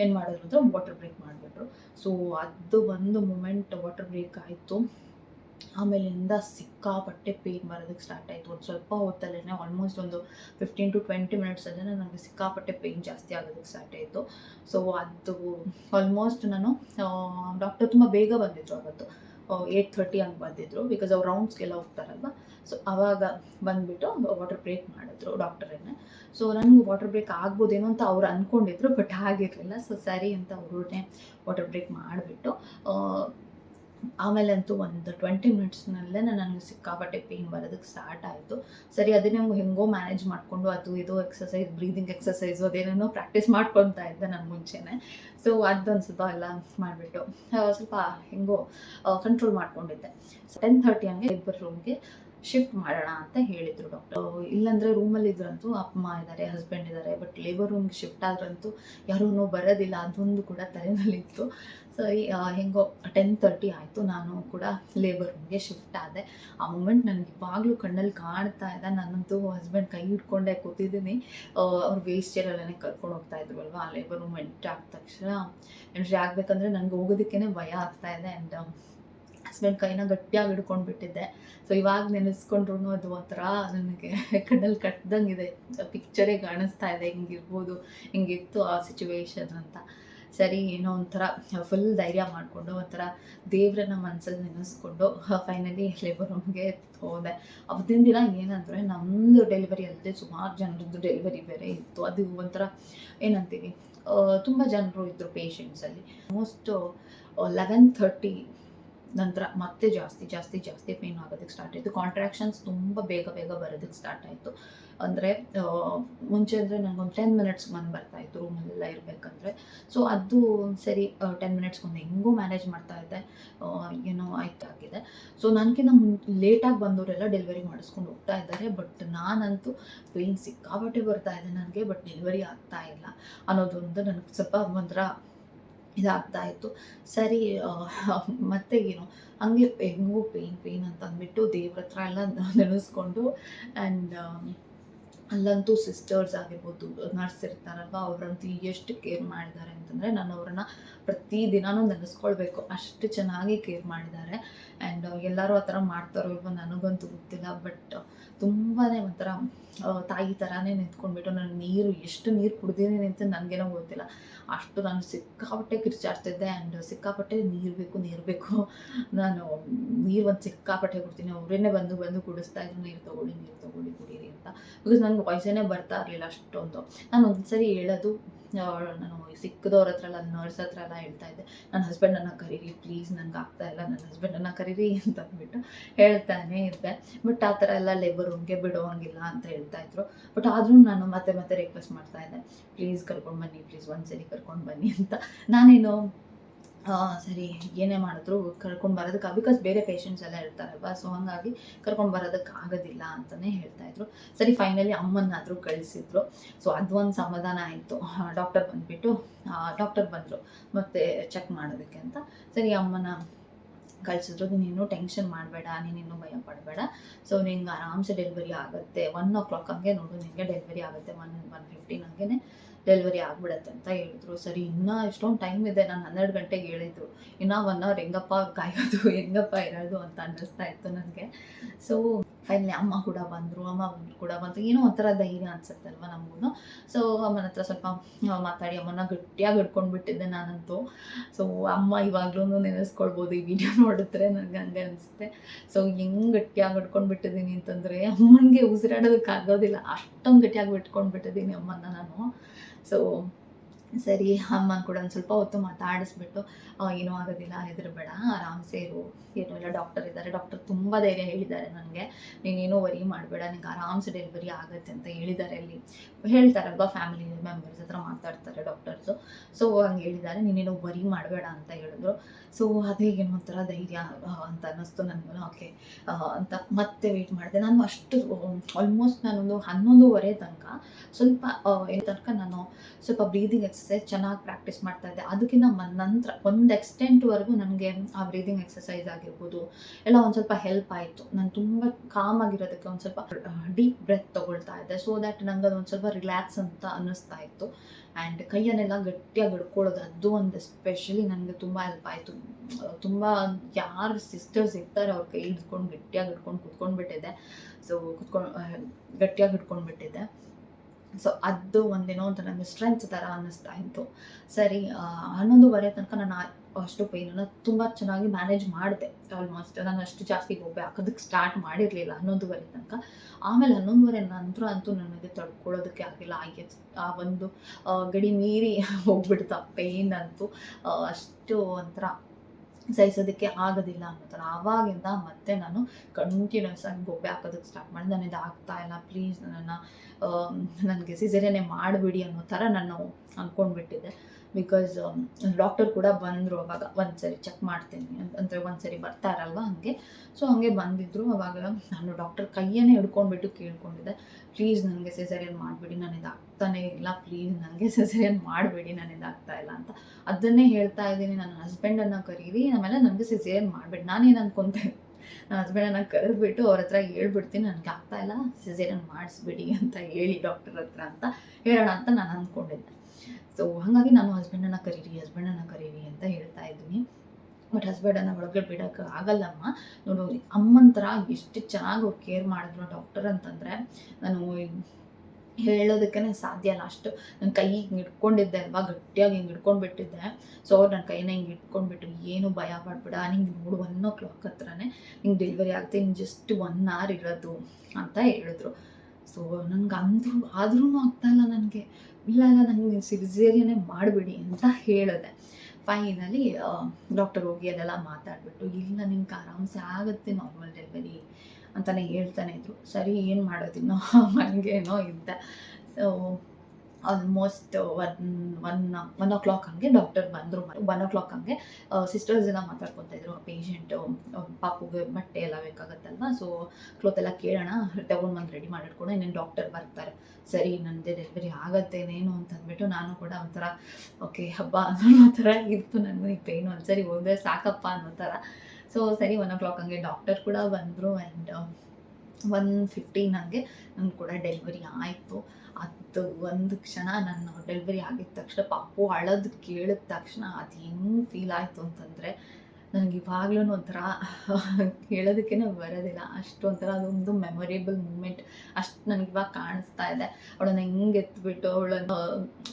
ಏನು ಮಾಡಿದ್ರು ಅಂದರೆ ವಾಟರ್ ಬ್ರೇಕ್ ಮಾಡಿಬಿಟ್ರು. ಸೊ ಅದು ಒಂದು ಮೂಮೆಂಟ್ ವಾಟರ್ ಬ್ರೇಕ್ ಆಯಿತು. ಆಮೇಲಿಂದ ಸಿಕ್ಕಾಪಟ್ಟೆ ಪೇನ್ ಬರೋದಕ್ಕೆ ಸ್ಟಾರ್ಟ್ ಆಯಿತು. ಒಂದು ಸ್ವಲ್ಪ ಹೊತ್ತಲ್ಲೇ ಆಲ್ಮೋಸ್ಟ್ ಒಂದು ಫಿಫ್ಟೀನ್ ಟು ಟ್ವೆಂಟಿ ಮಿನಿಟ್ಸಲ್ಲೇ ನನಗೆ ಸಿಕ್ಕಾಪಟ್ಟೆ ಪೇನ್ ಜಾಸ್ತಿ ಆಗೋದಕ್ಕೆ ಸ್ಟಾರ್ಟ್ ಆಯಿತು. ಸೊ ಅದು ಆಲ್ಮೋಸ್ಟ್ ನಾನು ಡಾಕ್ಟರ್ ತುಂಬ ಬೇಗ ಬಂದಿದ್ರು ಅವತ್ತು. ಏಯ್ಟ್ ಥರ್ಟಿ ಹಂಗೆ ಬಂದಿದ್ರು ಬಿಕಾಸ್ ಅವ್ರು ರೌಂಡ್ಸ್ಗೆಲ್ಲ ಹೋಗ್ತಾರಲ್ವ? ಸೊ ಅವಾಗ ಬಂದುಬಿಟ್ಟು ವಾಟರ್ ಬ್ರೇಕ್ ಮಾಡಿದ್ರು ಡಾಕ್ಟರೇನೆ ಸೊ ನನಗೆ ವಾಟರ್ ಬ್ರೇಕ್ ಆಗ್ಬೋದೇನೋ ಅಂತ ಅವ್ರು ಅಂದ್ಕೊಂಡಿದ್ರು ಬಟ್ ಆಗಿರಲಿಲ್ಲ ಸೊ ಸರಿ ಅಂತ ಅವ್ರನ್ನೇ ವಾಟರ್ ಬ್ರೇಕ್ ಮಾಡಿಬಿಟ್ಟು ಆಮೇಲೆ ಅಂತೂ ಒಂದು ಟ್ವೆಂಟಿ ಮಿನಿಟ್ಸ್ನಲ್ಲೇ ನನಗೆ ಸಿಕ್ಕಾಪಟ್ಟೆ ಪೇನ್ ಬರೋದಕ್ಕೆ ಸ್ಟಾರ್ಟ್ ಆಯಿತು. ಸರಿ, ಅದನ್ನೇ ಹಂಗೆ ಹೆಂಗೋ ಮ್ಯಾನೇಜ್ ಮಾಡಿಕೊಂಡು ಅದು ಇದು ಎಕ್ಸಸೈಸ್ ಬ್ರೀದಿಂಗ್ ಎಕ್ಸಸೈಸು ಅದೇನೇನೋ ಪ್ರಾಕ್ಟೀಸ್ ಮಾಡ್ಕೊತಾ ಇದ್ದೆ ನಾನು ಮುಂಚೆನೇ. ಸೊ ಅದೊಂದು ಸ್ವಲ್ಪ ಎಲ್ಲ ಮಾಡಿಬಿಟ್ಟು ಸ್ವಲ್ಪ ಹೆಂಗೋ ಕಂಟ್ರೋಲ್ ಮಾಡ್ಕೊಂಡಿದ್ದೆ. ಟೆನ್ ಥರ್ಟಿ ಹಂಗೆ ಇಬ್ಬರು ರೂಮ್ಗೆ ಶಿಫ್ಟ್ ಮಾಡೋಣ ಅಂತ ಹೇಳಿದ್ರು ಡಾಕ್ಟರ್. ಇಲ್ಲಾಂದರೆ ರೂಮಲ್ಲಿ ಇದ್ರಂತೂ ಅಮ್ಮ ಇದ್ದಾರೆ ಹಸ್ಬೆಂಡ್ ಇದ್ದಾರೆ ಬಟ್ ಲೇಬರ್ ರೂಮ್ಗೆ ಶಿಫ್ಟ್ ಆದ್ರಂತೂ ಯಾರೂ ಬರೋದಿಲ್ಲ ಅದೊಂದು ಕೂಡ ತಲೆನಲ್ಲಿತ್ತು. ಸರಿ ಹೆಂಗೋ ಟೆನ್ ತರ್ಟಿ ಆಯಿತು, ನಾನು ಕೂಡ ಲೇಬರ್ ರೂಮ್ಗೆ ಶಿಫ್ಟ್ ಆದೆ. ಆ ಮೂಮೆಂಟ್ ನನಗೆ ಇವಾಗಲೂ ಕಣ್ಣಲ್ಲಿ ಕಾಣ್ತಾ ಇದೆ. ನನ್ನಂತೂ ಹಸ್ಬೆಂಡ್ ಕೈ ಹಿಡ್ಕೊಂಡೆ ಕೂತಿದ್ದೀನಿ. ಅವ್ರು ವೇಸ್ಟ್ ಚೇರಲ್ಲೇ ಕರ್ಕೊಂಡು ಹೋಗ್ತಾ ಇದ್ರು ಅಲ್ವಾ ಆ ಲೇಬರ್ ರೂಮ್ ಎಂಟ್ರಿ ಆದ ತಕ್ಷಣ ಎಂಟ್ರಿ ಆಗಬೇಕಂದ್ರೆ ನನಗೆ ಹೋಗೋದಕ್ಕೇ ಭಯ ಆಗ್ತಾ ಇದೆ. ಆ್ಯಂಡ್ ಹಸ್ಬೆಂಡ್ ಕೈನ ಗಟ್ಟಿಯಾಗಿ ಹಿಡ್ಕೊಂಡು ಬಿಟ್ಟಿದ್ದೆ ಸೊ ಇವಾಗ ನೆನೆಸ್ಕೊಂಡ್ರು ಅದು ಮಾತ್ರ ಥರ ನನಗೆ <laughs> ಕಣ್ಣಲ್ಲಿ ಕಟ್ದಂಗಿದೆ. ಪಿಕ್ಚರೇ ಕಾಣಿಸ್ತಾ ಇದೆ, ಹಿಂಗಿರ್ಬೋದು, ಹಿಂಗಿತ್ತು ಆ ಸಿಚುವೇಶನ್ ಅಂತ. ಸರಿ, ಏನೋ ಒಂಥರ ಫುಲ್ ಧೈರ್ಯ ಮಾಡಿಕೊಂಡು ಒಂಥರ ದೇವ್ರನ್ನ ಮನಸ್ಸಲ್ಲಿ ನೆನೆಸ್ಕೊಂಡು ಫೈನಲಿ ಲೇಬರ್ ಹೋದೆ. ಅವತ್ತಿನ ದಿನ ಏನಂದರೆ ನಮ್ಮದು ಡೆಲಿವರಿ ಅಲ್ಲದೆ ಸುಮಾರು ಜನರದ್ದು ಡೆಲಿವರಿ ಬೇರೆ ಇತ್ತು. ಅದು ಒಂಥರ ಏನಂತೀವಿ ತುಂಬ ಜನರು ಇದ್ದರು ಪೇಷಂಟ್ಸಲ್ಲಿ ಆಲ್ಮೋಸ್ಟ್ ಲೆವೆನ್ ಥರ್ಟಿ ನಂತರ ಮತ್ತೆ ಜಾಸ್ತಿ ಜಾಸ್ತಿ ಜಾಸ್ತಿ ಪೇನ್ ಆಗೋದಕ್ಕೆ ಸ್ಟಾರ್ಟ್ ಆಯಿತು. ಕಾಂಟ್ರಾಕ್ಷನ್ಸ್ ತುಂಬ ಬೇಗ ಬೇಗ ಬರೋದಕ್ಕೆ ಸ್ಟಾರ್ಟ್ ಆಯಿತು. ಅಂದರೆ ಮುಂಚೆ ಅಂದರೆ ನನಗೊಂದು ಟೆನ್ ಮಿನಿಟ್ಸ್ ಬಂದು ಬರ್ತಾಯಿತ್ತು ರೂಮಲ್ಲೆಲ್ಲ ಇರಬೇಕಂದ್ರೆ. ಸೊ ಅದು ಸರಿ ಟೆನ್ ಮಿನಿಟ್ಸ್ ಒಂದು ಹೆಂಗೂ ಮ್ಯಾನೇಜ್ ಮಾಡ್ತಾ ಇದ್ದೆ. ಏನೋ ಆಯ್ತು ಆಗಿದೆ ಸೊ ನನಗಿಂತ ಮುನ್ ಲೇಟಾಗಿ ಬಂದವರೆಲ್ಲ ಡೆಲಿವರಿ ಮಾಡಿಸ್ಕೊಂಡು ಹೋಗ್ತಾ ಇದ್ದಾರೆ. ಬಟ್ ನಾನಂತೂ ಪೇಯ್ನ್ ಸಿಕ್ಕಾಬಟ್ಟೆ ಬರ್ತಾ ಇದೆ ನನಗೆ ಬಟ್ ಡೆಲಿವರಿ ಆಗ್ತಾ ಇಲ್ಲ ಅನ್ನೋದೊಂದು ನನಗೆ ಸ್ವಲ್ಪ ಒಂಥರ ಇದಾಗ್ತಾ ಇತ್ತು ಸರಿ ಮತ್ತೆ ಏನು? ಹಂಗೆ ಹೆಂಗೂ ಪೇಯ್ನ್ ಪೇಯ್ನ್ ಅಂತ ಅಂದ್ಬಿಟ್ಟು ದೇವ್ರ ಹತ್ರ ಎಲ್ಲ ನೆನೆಸ್ಕೊಂಡು ಆ್ಯಂಡ್ ಅಲ್ಲಂತೂ ಸಿಸ್ಟರ್ಸ್ ಆಗಿರ್ಬೋದು ನರ್ಸ್ ಇರ್ತಾರಲ್ವ, ಅವರಂತೂ ಎಷ್ಟು ಕೇರ್ ಮಾಡಿದ್ದಾರೆ ಅಂತಂದರೆ ನಾನು ಅವ್ರನ್ನ ಪ್ರತಿ ದಿನಾನೂ ನೆನೆಸ್ಕೊಳ್ಬೇಕು. ಅಷ್ಟು ಚೆನ್ನಾಗಿ ಕೇರ್ ಮಾಡಿದ್ದಾರೆ. ಆ್ಯಂಡ್ ಎಲ್ಲರೂ ಆ ಥರ ಮಾಡ್ತಾರೋ ಇಲ್ವೋ ನನಗಂತೂ ಗೊತ್ತಿಲ್ಲ ಬಟ್ ತುಂಬಾ ಒಂಥರ ತಾಯಿ ಥರನೇ ನಿಂತ್ಕೊಂಡ್ಬಿಟ್ಟು ನಾನು ನೀರು, ಎಷ್ಟು ನೀರು ಕುಡ್ದಿದ್ದೀನಿ ಅಂತ ನನಗೇನೋ ಗೊತ್ತಿಲ್ಲ. ಅಷ್ಟು ನಾನು ಸಿಕ್ಕಾಪಟ್ಟೆ ಕಿರ್ಚಾಡ್ತಿದ್ದೆ ಆ್ಯಂಡ್ ಸಿಕ್ಕಾಪಟ್ಟೆ ನೀರು ಬೇಕು ನೀರು ಬೇಕು. ನಾನು ನೀರು ಒಂದು ಸಿಕ್ಕಾಪಟ್ಟೆ ಕೊಡ್ತೀನಿ ಅವರೇನೆ ಬಂದು ಬಂದು ಕುಡಿಸ್ತಾ ಇದ್ರು, ನೀರು ತೊಗೊಳ್ಳಿ ನೀರು ತೊಗೊಳ್ಳಿ ಕುಡೀರಿ ಅಂತ. ಬಿಕಾಸ್ ನನಗೆ ವಾಯ್ಸೇನೆ ಬರ್ತಾ ಇರಲಿಲ್ಲ ಅಷ್ಟೊಂದು. ನಾನು ಒಂದ್ಸರಿ ಹೇಳೋದು ನಾನು ಸಿಕ್ಕದವ್ರ ಹತ್ರ ಎಲ್ಲ ನರ್ಸ್ ಹತ್ರ ಎಲ್ಲ ಹೇಳ್ತಾ ಇದ್ದೆ. ನನ್ನ ಹಸ್ಬೆಂಡನ್ನು ಕರೀರಿ ಪ್ಲೀಸ್ ನನಗೆ ಆಗ್ತಾ ಇಲ್ಲ ನನ್ನ ಹಸ್ಬೆಂಡನ್ನು ಕರೀರಿ <laughs> ಅಂತ ಅಂದ್ಬಿಟ್ಟು ಹೇಳ್ತಾನೆ ಇದ್ದೆ. ಬಟ್ ಆ ಥರ ಎಲ್ಲ ಲೇಬರ್ ರೂಮ್ಗೆ ಬಿಡೋಂಗಿಲ್ಲ ಅಂತ ಹೇಳ್ತಾ ಇದ್ರು. ಬಟ್ ಆದರೂ ನಾನು ಮತ್ತೆ ಮತ್ತೆ ರಿಕ್ವೆಸ್ಟ್ ಮಾಡ್ತಾ ಇದ್ದೆ. ಪ್ಲೀಸ್ ಕರ್ಕೊಂಡು ಬನ್ನಿ ಪ್ಲೀಸ್ ಒಂದ್ಸರಿ ಕರ್ಕೊಂಡು ಬನ್ನಿ ಅಂತ. ನಾನೇನು ಸರಿ, ಏನೇ ಮಾಡಿದ್ರು ಕರ್ಕೊಂಡು ಬರೋದಕ್ಕೆ ಬಿಕಾಸ್ ಬೇರೆ ಪೇಷಂಟ್ಸ್ ಎಲ್ಲ ಇರ್ತಾರಲ್ವ ಸೊ ಹಂಗಾಗಿ ಕರ್ಕೊಂಡು ಬರೋದಕ್ಕೆ ಆಗೋದಿಲ್ಲ ಅಂತಲೇ ಹೇಳ್ತಾಯಿದ್ರು ಸರಿ ಫೈನಲಿ ಅಮ್ಮನ್ನಾದರೂ ಕಳಿಸಿದ್ರು. ಸೊ ಅದು ಒಂದು ಸಮಾಧಾನ ಆಯಿತು. ಡಾಕ್ಟರ್ ಬಂದುಬಿಟ್ಟು ಡಾಕ್ಟರ್ ಬಂದರು. ಮತ್ತೆ ಚೆಕ್ ಮಾಡೋದಕ್ಕೆ ಅಂತ. ಸರಿ, ಅಮ್ಮನ ಕಳಿಸಿದ್ರು. ನೀನು ಟೆನ್ಷನ್ ಮಾಡಬೇಡ ನೀನಿನ್ನೂ ಭಯ ಪಡಬೇಡ. ಸೊ ನಿಂಗೆ ಆರಾಮ್ಸೆ ಡೆಲಿವರಿ ಆಗುತ್ತೆ. ಒನ್ ಓ ಕ್ಲಾಕ್ ಹಂಗೆ ನೋಡು ನಿನಗೆ ಡೆಲಿವರಿ ಆಗುತ್ತೆ. ಒನ್ ಒನ್ ಫಿಫ್ಟೀನ್ ಹಂಗೆ ಡೆಲಿವರಿ ಆಗ್ಬಿಡತ್ತೆ ಅಂತ ಹೇಳಿದ್ರು. ಸರಿ, ಇನ್ನೂ ಎಷ್ಟೊಂದು ಟೈಮ್ ಇದೆ. ನಾನು ಹನ್ನೆರಡು ಗಂಟೆಗೆ ಹೇಳಿದ್ರು ಇನ್ನೂ ಒನ್ ಅವರ್ ಹೆಂಗಪ್ಪ ಕಾಯೋದು, ಹೆಂಗಪ್ಪ ಇರೋದು ಅಂತ ಅನ್ನಿಸ್ತಾ ಇತ್ತು ನನಗೆ. ಸೊ ಫೈನಲಿ ಅಮ್ಮ ಕೂಡ ಬಂದರು. ಅಮ್ಮ ಕೂಡ ಬಂತು ಏನೋ ಒಂಥರ ಧೈರ್ಯ ಅನ್ಸುತ್ತೆ ಅಲ್ವಾ ನಮಗೂ ಸೊ ಅಮ್ಮನ ಹತ್ರ ಸ್ವಲ್ಪ ಮಾತಾಡಿ. ಅಮ್ಮನ ಗಟ್ಟಿಯಾಗಿ ಹಿಡ್ಕೊಂಡು ಬಿಟ್ಟಿದ್ದೆ ನಾನಂತೂ. ಸೊ ಅಮ್ಮ ಇವಾಗಲೂ ನೆನೆಸ್ಕೊಳ್ಬೋದು. ಈ ವಿಡಿಯೋ ನೋಡಿದ್ರೆ ನನಗೆ ಹಂಗೆ ಅನಿಸುತ್ತೆ. ಸೊ ಹೆಂಗೆ ಗಟ್ಟಿಯಾಗಿ ಹಿಡ್ಕೊಂಡು ಬಿಟ್ಟಿದ್ದೀನಿ ಅಂತಂದರೆ, ಅಮ್ಮನಿಗೆ ಉಸಿರಾಡೋದಕ್ಕೆ ಆಗೋದಿಲ್ಲ ಅಷ್ಟೊಂದು ಗಟ್ಟಿಯಾಗಿ ಬಿಟ್ಕೊಂಡು ಬಿಟ್ಟಿದ್ದೀನಿ ಅಮ್ಮನ ನಾನು. ಸೊ ಸರಿ ಅಮ್ಮನ ಕೂಡ ಒಂದು ಸ್ವಲ್ಪ ಹೊತ್ತು ಮಾತಾಡಿಸ್ಬಿಟ್ಟು ಏನೂ ಆಗೋದಿಲ್ಲ, ಹೆದರಬೇಡ ಆರಾಮ್ಸೆ ಇರು ಏನೂ ಇಲ್ಲ ಡಾಕ್ಟರ್ ಇದ್ದಾರೆ. ಡಾಕ್ಟರ್ ತುಂಬ ಧೈರ್ಯ ಹೇಳಿದ್ದಾರೆ ನನಗೆ. ನೀನೇನೋ ವರಿ ಮಾಡಬೇಡ, ನಿಂಗೆ ಆರಾಮ್ಸೆ ಡೆಲಿವರಿ ಆಗುತ್ತೆ ಅಂತ ಹೇಳಿದ್ದಾರೆ ಅಲ್ಲಿ. ಹೇಳ್ತಾರಲ್ವಾ ಫ್ಯಾಮಿಲಿ ಮೆಂಬರ್ಸ್ ಹತ್ರ ಮಾತಾಡ್ತಾರೆ ಡಾಕ್ಟರ್ಸು ಸೊ ಹಂಗೆ ಹೇಳಿದ್ದಾರೆ. ನೀನೇನೋ ವರಿ ಮಾಡಬೇಡ ಅಂತ ಹೇಳಿದ್ರು. ಸೊ ಅದೇ ಏನೋ ಒಂಥರ ಧೈರ್ಯ ಅಂತ ಅನ್ನಿಸ್ತು ನನಗೂ. ಓಕೆ ಅಂತ ಮತ್ತೆ ವೆಯ್ಟ್ ಮಾಡಿದೆ. ನಾನು ಅಷ್ಟು ಆಲ್ಮೋಸ್ಟ್ ನಾನೊಂದು ಹನ್ನೊಂದುವರೆ ತನಕ ಸ್ವಲ್ಪ ತನಕ ನಾನು ಸ್ವಲ್ಪ ಬ್ರೀದಿಂಗ್ ಎಕ್ಸಸೈಸ್ ಚೆನ್ನಾಗಿ ಪ್ರಾಕ್ಟೀಸ್ ಮಾಡ್ತಾ ಇದ್ದೆ. ಅದಕ್ಕಿಂತ ನಂತರ ಒಂದು ಎಕ್ಸ್ಟೆಂಟ್ವರೆಗೂ ನನಗೆ ಆ ಬ್ರೀದಿಂಗ್ ಎಕ್ಸಸೈಸ್ ಆಗಿರ್ಬೋದು, ಎಲ್ಲ ಒಂದು ಸ್ವಲ್ಪ ಹೆಲ್ಪ್ ಆಯಿತು. ನಾನು ತುಂಬ ಕಾಮ್ ಆಗಿರೋದಕ್ಕೆ ಒಂದು ಸ್ವಲ್ಪ ಡೀಪ್ ಬ್ರೆತ್ ತೊಗೊಳ್ತಾ ಇದ್ದೆ. ಸೊ ದ್ಯಾಟ್ ನಂಗೆ ಒಂದು ಸ್ವಲ್ಪ ರಿಲ್ಯಾಕ್ಸ್ ಅಂತ ಅನ್ನಿಸ್ತಾ ಇತ್ತು. ಆ್ಯಂಡ್ ಕೈಯನ್ನೆಲ್ಲ ಗಟ್ಟಿಯಾಗಿ ಹಿಡ್ಕೊಳ್ಳೋದು, ಅದು ಒಂದು ಎಸ್ಪೆಷಲಿ ನನಗೆ ತುಂಬ ಹೆಲ್ಪ್ ಆಯಿತು. ತುಂಬ ಯಾರು ಸಿಸ್ಟರ್ಸ್ ಇರ್ತಾರೆ ಅವ್ರ ಕೈ ಹಿಡ್ಕೊಂಡು ಗಟ್ಟಿಯಾಗಿ ಹಿಡ್ಕೊಂಡು ಕುತ್ಕೊಂಡ್ಬಿಟ್ಟಿದ್ದೆ. ಸೊ ಕುತ್ಕೊಂಡು, ಗಟ್ಟಿಯಾಗಿ ಹಿಡ್ಕೊಂಡ್ಬಿಟ್ಟಿದ್ದೆ. ಸೊ ಅದು ಒಂದೇನೋ ಅಂತ ನನಗೆ ಸ್ಟ್ರೆಂತ್ ಥರ ಅನ್ನಿಸ್ತಾ ಇತ್ತು. ಸರಿ ಹನ್ನೊಂದುವರೆ ತನಕ ನಾನು ಅಷ್ಟು ಪೇನನ್ನು ತುಂಬ ಚೆನ್ನಾಗಿ ಮ್ಯಾನೇಜ್ ಮಾಡಿದೆ. ಆಲ್ಮೋಸ್ಟ್ ನಾನು ಅಷ್ಟು ಜಾಸ್ತಿ ಗೊಬ್ಬೆ ಹಾಕೋದಕ್ಕೆ ಸ್ಟಾರ್ಟ್ ಮಾಡಿರಲಿಲ್ಲ ಹನ್ನೊಂದುವರೆ ತನಕ. ಆಮೇಲೆ ಹನ್ನೊಂದುವರೆ ನಂತರ ಅಂತೂ ನನಗೆ ತಡ್ಕೊಳ್ಳೋದಕ್ಕೆ ಆಗಿಲ್ಲ. ಎಕ್ಸ್, ಆ ಒಂದು ಗಡಿ ಮೀರಿ ಹೋಗ್ಬಿಡ್ತು ಆ ಪೇಯ್ನ್ ಅಂತೂ. ಅಷ್ಟು ಒಂಥರ ಸಹಿಸೋದಕ್ಕೆ ಆಗೋದಿಲ್ಲ ಅನ್ನೋ ಥರ. ಆವಾಗಿಂದ ಮತ್ತೆ ನಾನು ಕಂಟಿನ್ಯೂಸ್ ಆಗಿ ಗೊಬ್ಬೆ ಹಾಕೋದಕ್ಕೆ ಸ್ಟಾರ್ಟ್ ಮಾಡಿ ನಾನು ಇದು ಆಗ್ತಾ ಇಲ್ಲ. ಪ್ಲೀಸ್ ನನ್ನನ್ನು ನನಗೆ ಸಿಸೇರಿಯನ್ನೇ ಮಾಡಿಬಿಡಿ ಅನ್ನೋ ಥರ ನಾನು ಅಂದ್ಕೊಂಡ್ಬಿಟ್ಟಿದ್ದೆ. ಬಿಕಾಸ್ ಡಾಕ್ಟರ್ ಕೂಡ ಬಂದರು ಅವಾಗ ಒಂದು ಸರಿ ಚೆಕ್ ಮಾಡ್ತೀನಿ ಅಂದರೆ ಒಂದು ಸರಿ ಬರ್ತಾರಲ್ವ ಹಾಗೆ. ಸೊ ಹಾಗೆ ಬಂದಿದ್ದರು ಅವಾಗ ನಾನು ಡಾಕ್ಟರ್ ಕೈಯನ್ನೇ ಹಿಡ್ಕೊಂಡ್ಬಿಟ್ಟು ಕೇಳ್ಕೊಂಡಿದ್ದೆ. ಪ್ಲೀಸ್ ನನಗೆ ಸೆಸರಿಯನ್ ಮಾಡಿಬಿಡಿ, ನಾನು ಇದು ಆಗ್ತಾನೇ ಇಲ್ಲ. ಪ್ಲೀಸ್ ನನಗೆ ಸೆಸರಿಯನ್ ಮಾಡಬೇಡಿ, ನಾನು ಇದಾಗ್ತಾ ಇಲ್ಲ ಅಂತ. ಅದನ್ನೇ ಹೇಳ್ತಾ ಇದ್ದೀನಿ. ನನ್ನ ಹಸ್ಬೆಂಡನ್ನು ಕರೀರಿ. ಆಮೇಲೆ ನನಗೆ ಸೆಸರಿಯನ್ ಮಾಡಬೇಡಿ. ನಾನೇನು ಅನ್ಕೊಂತೆ ನನ್ನ ಹಸ್ಬೆಂಡನ್ನು ಕರೆದ್ಬಿಟ್ಟು ಅವ್ರ ಹತ್ರ ಹೇಳ್ಬಿಡ್ತೀನಿ. ನನಗೆ ಆಗ್ತಾ ಇಲ್ಲ. ಸಿಸೇರಿಯನ್ ಮಾಡಿಸ್ಬಿಡಿ ಅಂತ ಹೇಳಿ ಡಾಕ್ಟರ್ ಹತ್ರ ಅಂತ ಹೇಳೋಣ ಅಂತ ನಾನು ಅಂದ್ಕೊಂಡಿದ್ದೆ ಸೊ ಹಾಗಾಗಿ ನಾನು ಹಸ್ಬೆಂಡನ್ನು ಕರೀರಿ ಹಸ್ಬೆಂಡನ್ನು ಕರೀರಿ ಅಂತ ಹೇಳ್ತಾ ಇದ್ದೀನಿ. ಬಟ್ ಹಸ್ಬೆಂಡನ್ನು ಒಳಗೆ ಬಿಡೋಕೆ ಆಗಲ್ಲಮ್ಮ. ನೋಡು ಥರ ಎಷ್ಟು ಚೆನ್ನಾಗಿ ಅವ್ರು ಕೇರ್ ಮಾಡಿದ್ರು ಡಾಕ್ಟರ್ ಅಂತಂದರೆ, ನಾನು ಹೇಳೋದಕ್ಕೆ ಸಾಧ್ಯ ಅಲ್ಲ. ಅಷ್ಟು ನನ್ನ ಕೈ ಹಿಂಗೆ ಹಿಡ್ಕೊಂಡಿದ್ದೆ ಅಲ್ವಾ, ಗಟ್ಟಿಯಾಗಿ ಹಿಂಗೆ ಇಟ್ಕೊಂಡ್ಬಿಟ್ಟಿದ್ದೆ ಸೊ ಅವ್ರು ನನ್ನ ಕೈನ ಹಿಂಗೆ ಇಟ್ಕೊಂಡ್ಬಿಟ್ಟು ಏನು ಭಯ ಪಡ್ಬೇಡ. ನಿಂಗೆ ನೋಡು ಒನ್ ಓ ಕ್ಲಾಕ್ ಹತ್ರನೇ ನಿಂಗೆ ಡೆಲಿವರಿ ಆಗ್ತೀನಿ ಜಸ್ಟ್ ಒನ್ ಅವರ್ ಇರೋದು ಅಂತ ಹೇಳಿದ್ರು. ಸೊ, ನನಗೆ ಅಂದ್ರೂ, ಆದ್ರೂ ಆಗ್ತಾ ಇಲ್ಲ ನನಗೆ. ಇಲ್ಲ ಇಲ್ಲ ನನಗೆ ಸಿರ್ಜೇರಿಯನ್ನೇ ಮಾಡಿಬಿಡಿ ಅಂತ ಹೇಳಿದೆ. ಫೈನಲಿ ಡಾಕ್ಟರ್ ಹೋಗಿ ಅಲ್ಲೆಲ್ಲ ಮಾತಾಡ್ಬಿಟ್ಟು, ಇಲ್ಲ ನಿಮ್ಗೆ ಆರಾಮ್ಸೆ ಆಗುತ್ತೆ ನಾರ್ಮಲ್ ಡೆಲಿವರಿ ಅಂತಲೇ ಹೇಳ್ತಾನೆ ಇದ್ರು. ಸರಿ, ಏನು ಮಾಡೋದಿನ್ನೋ ನನಗೇನೋ <laughs> ಇದ್ದ. So almost one one one o'clock ಹಂಗೆ ಡಾಕ್ಟರ್ ಬಂದರು. ಒನ್ ಓ ಕ್ಲಾಕ್ ಹಂಗೆ ಸಿಸ್ಟರ್ಸ್ ಎಲ್ಲ ಮಾತಾಡ್ಕೊತಾ ಇದ್ರು ಪೇಷಂಟು ಪಾಪುಗೆ ಬಟ್ಟೆ ಎಲ್ಲ ಬೇಕಾಗತ್ತಲ್ವ? ಸೊ ಕ್ಲೋತ್ ಎಲ್ಲ ಕೇಳೋಣ, ತಗೊಂಡು ಬಂದು ರೆಡಿ ಮಾಡಿಟ್ಕೊಂಡು, ಇನ್ನೇನು ಡಾಕ್ಟರ್ ಬರ್ತಾರೆ. ಸರಿ ನನ್ನದೇ ಡೆಲಿವರಿ ಆಗತ್ತೇನೇನು ಅಂತ ಅಂದ್ಬಿಟ್ಟು ನಾನು ಕೂಡ ಒಂಥರ ಓಕೆ ಹಬ್ಬ ಅನ್ನೋ ಥರ ಇತ್ತು ನನಗೂ ಈ ಪೇಯ್ನು ಒಂದ್ಸರಿ ಹೋದ್ರೆ ಸಾಕಪ್ಪ ಅನ್ನೋ ಥರ. ಸೊ ಸರಿ ಒನ್ ಓ ಕ್ಲಾಕ್ ಹಂಗೆ ಡಾಕ್ಟರ್ ಕೂಡ ಬಂದರು ಆ್ಯಂಡ್ ಒನ್ ಫಿಫ್ಟೀನ್ ಹಾಗೆ ನನ್ಗೆ ಕೂಡ ಡೆಲಿವರಿ ಆಯಿತು. ಅದು ಒಂದು ಕ್ಷಣ ನನ್ನ ಡೆಲಿವರಿ ಆಗಿದ ತಕ್ಷಣ ಪಾಪು ಅಳೋದು ಕೇಳಿದ ತಕ್ಷಣ ಅದು ಹೆಂಗೆ ಫೀಲ್ ಆಯಿತು ಅಂತಂದರೆ ನನಗೆ ಇವಾಗ್ಲೂ ಒಂಥರ ಹೇಳೋದಕ್ಕೇ ಬರೋದಿಲ್ಲ. ಅಷ್ಟು ಒಂಥರ ಅದೊಂದು ಮೆಮೊರೇಬಲ್ ಮೂಮೆಂಟ್ ಅಷ್ಟು ನನಗೆ ಇವಾಗ ಕಾಣಿಸ್ತಾ ಇದೆ. ಅವಳನ್ನ ಹಿಂಗೆ ಎತ್ಬಿಟ್ಟು, ಅವಳನ್ನು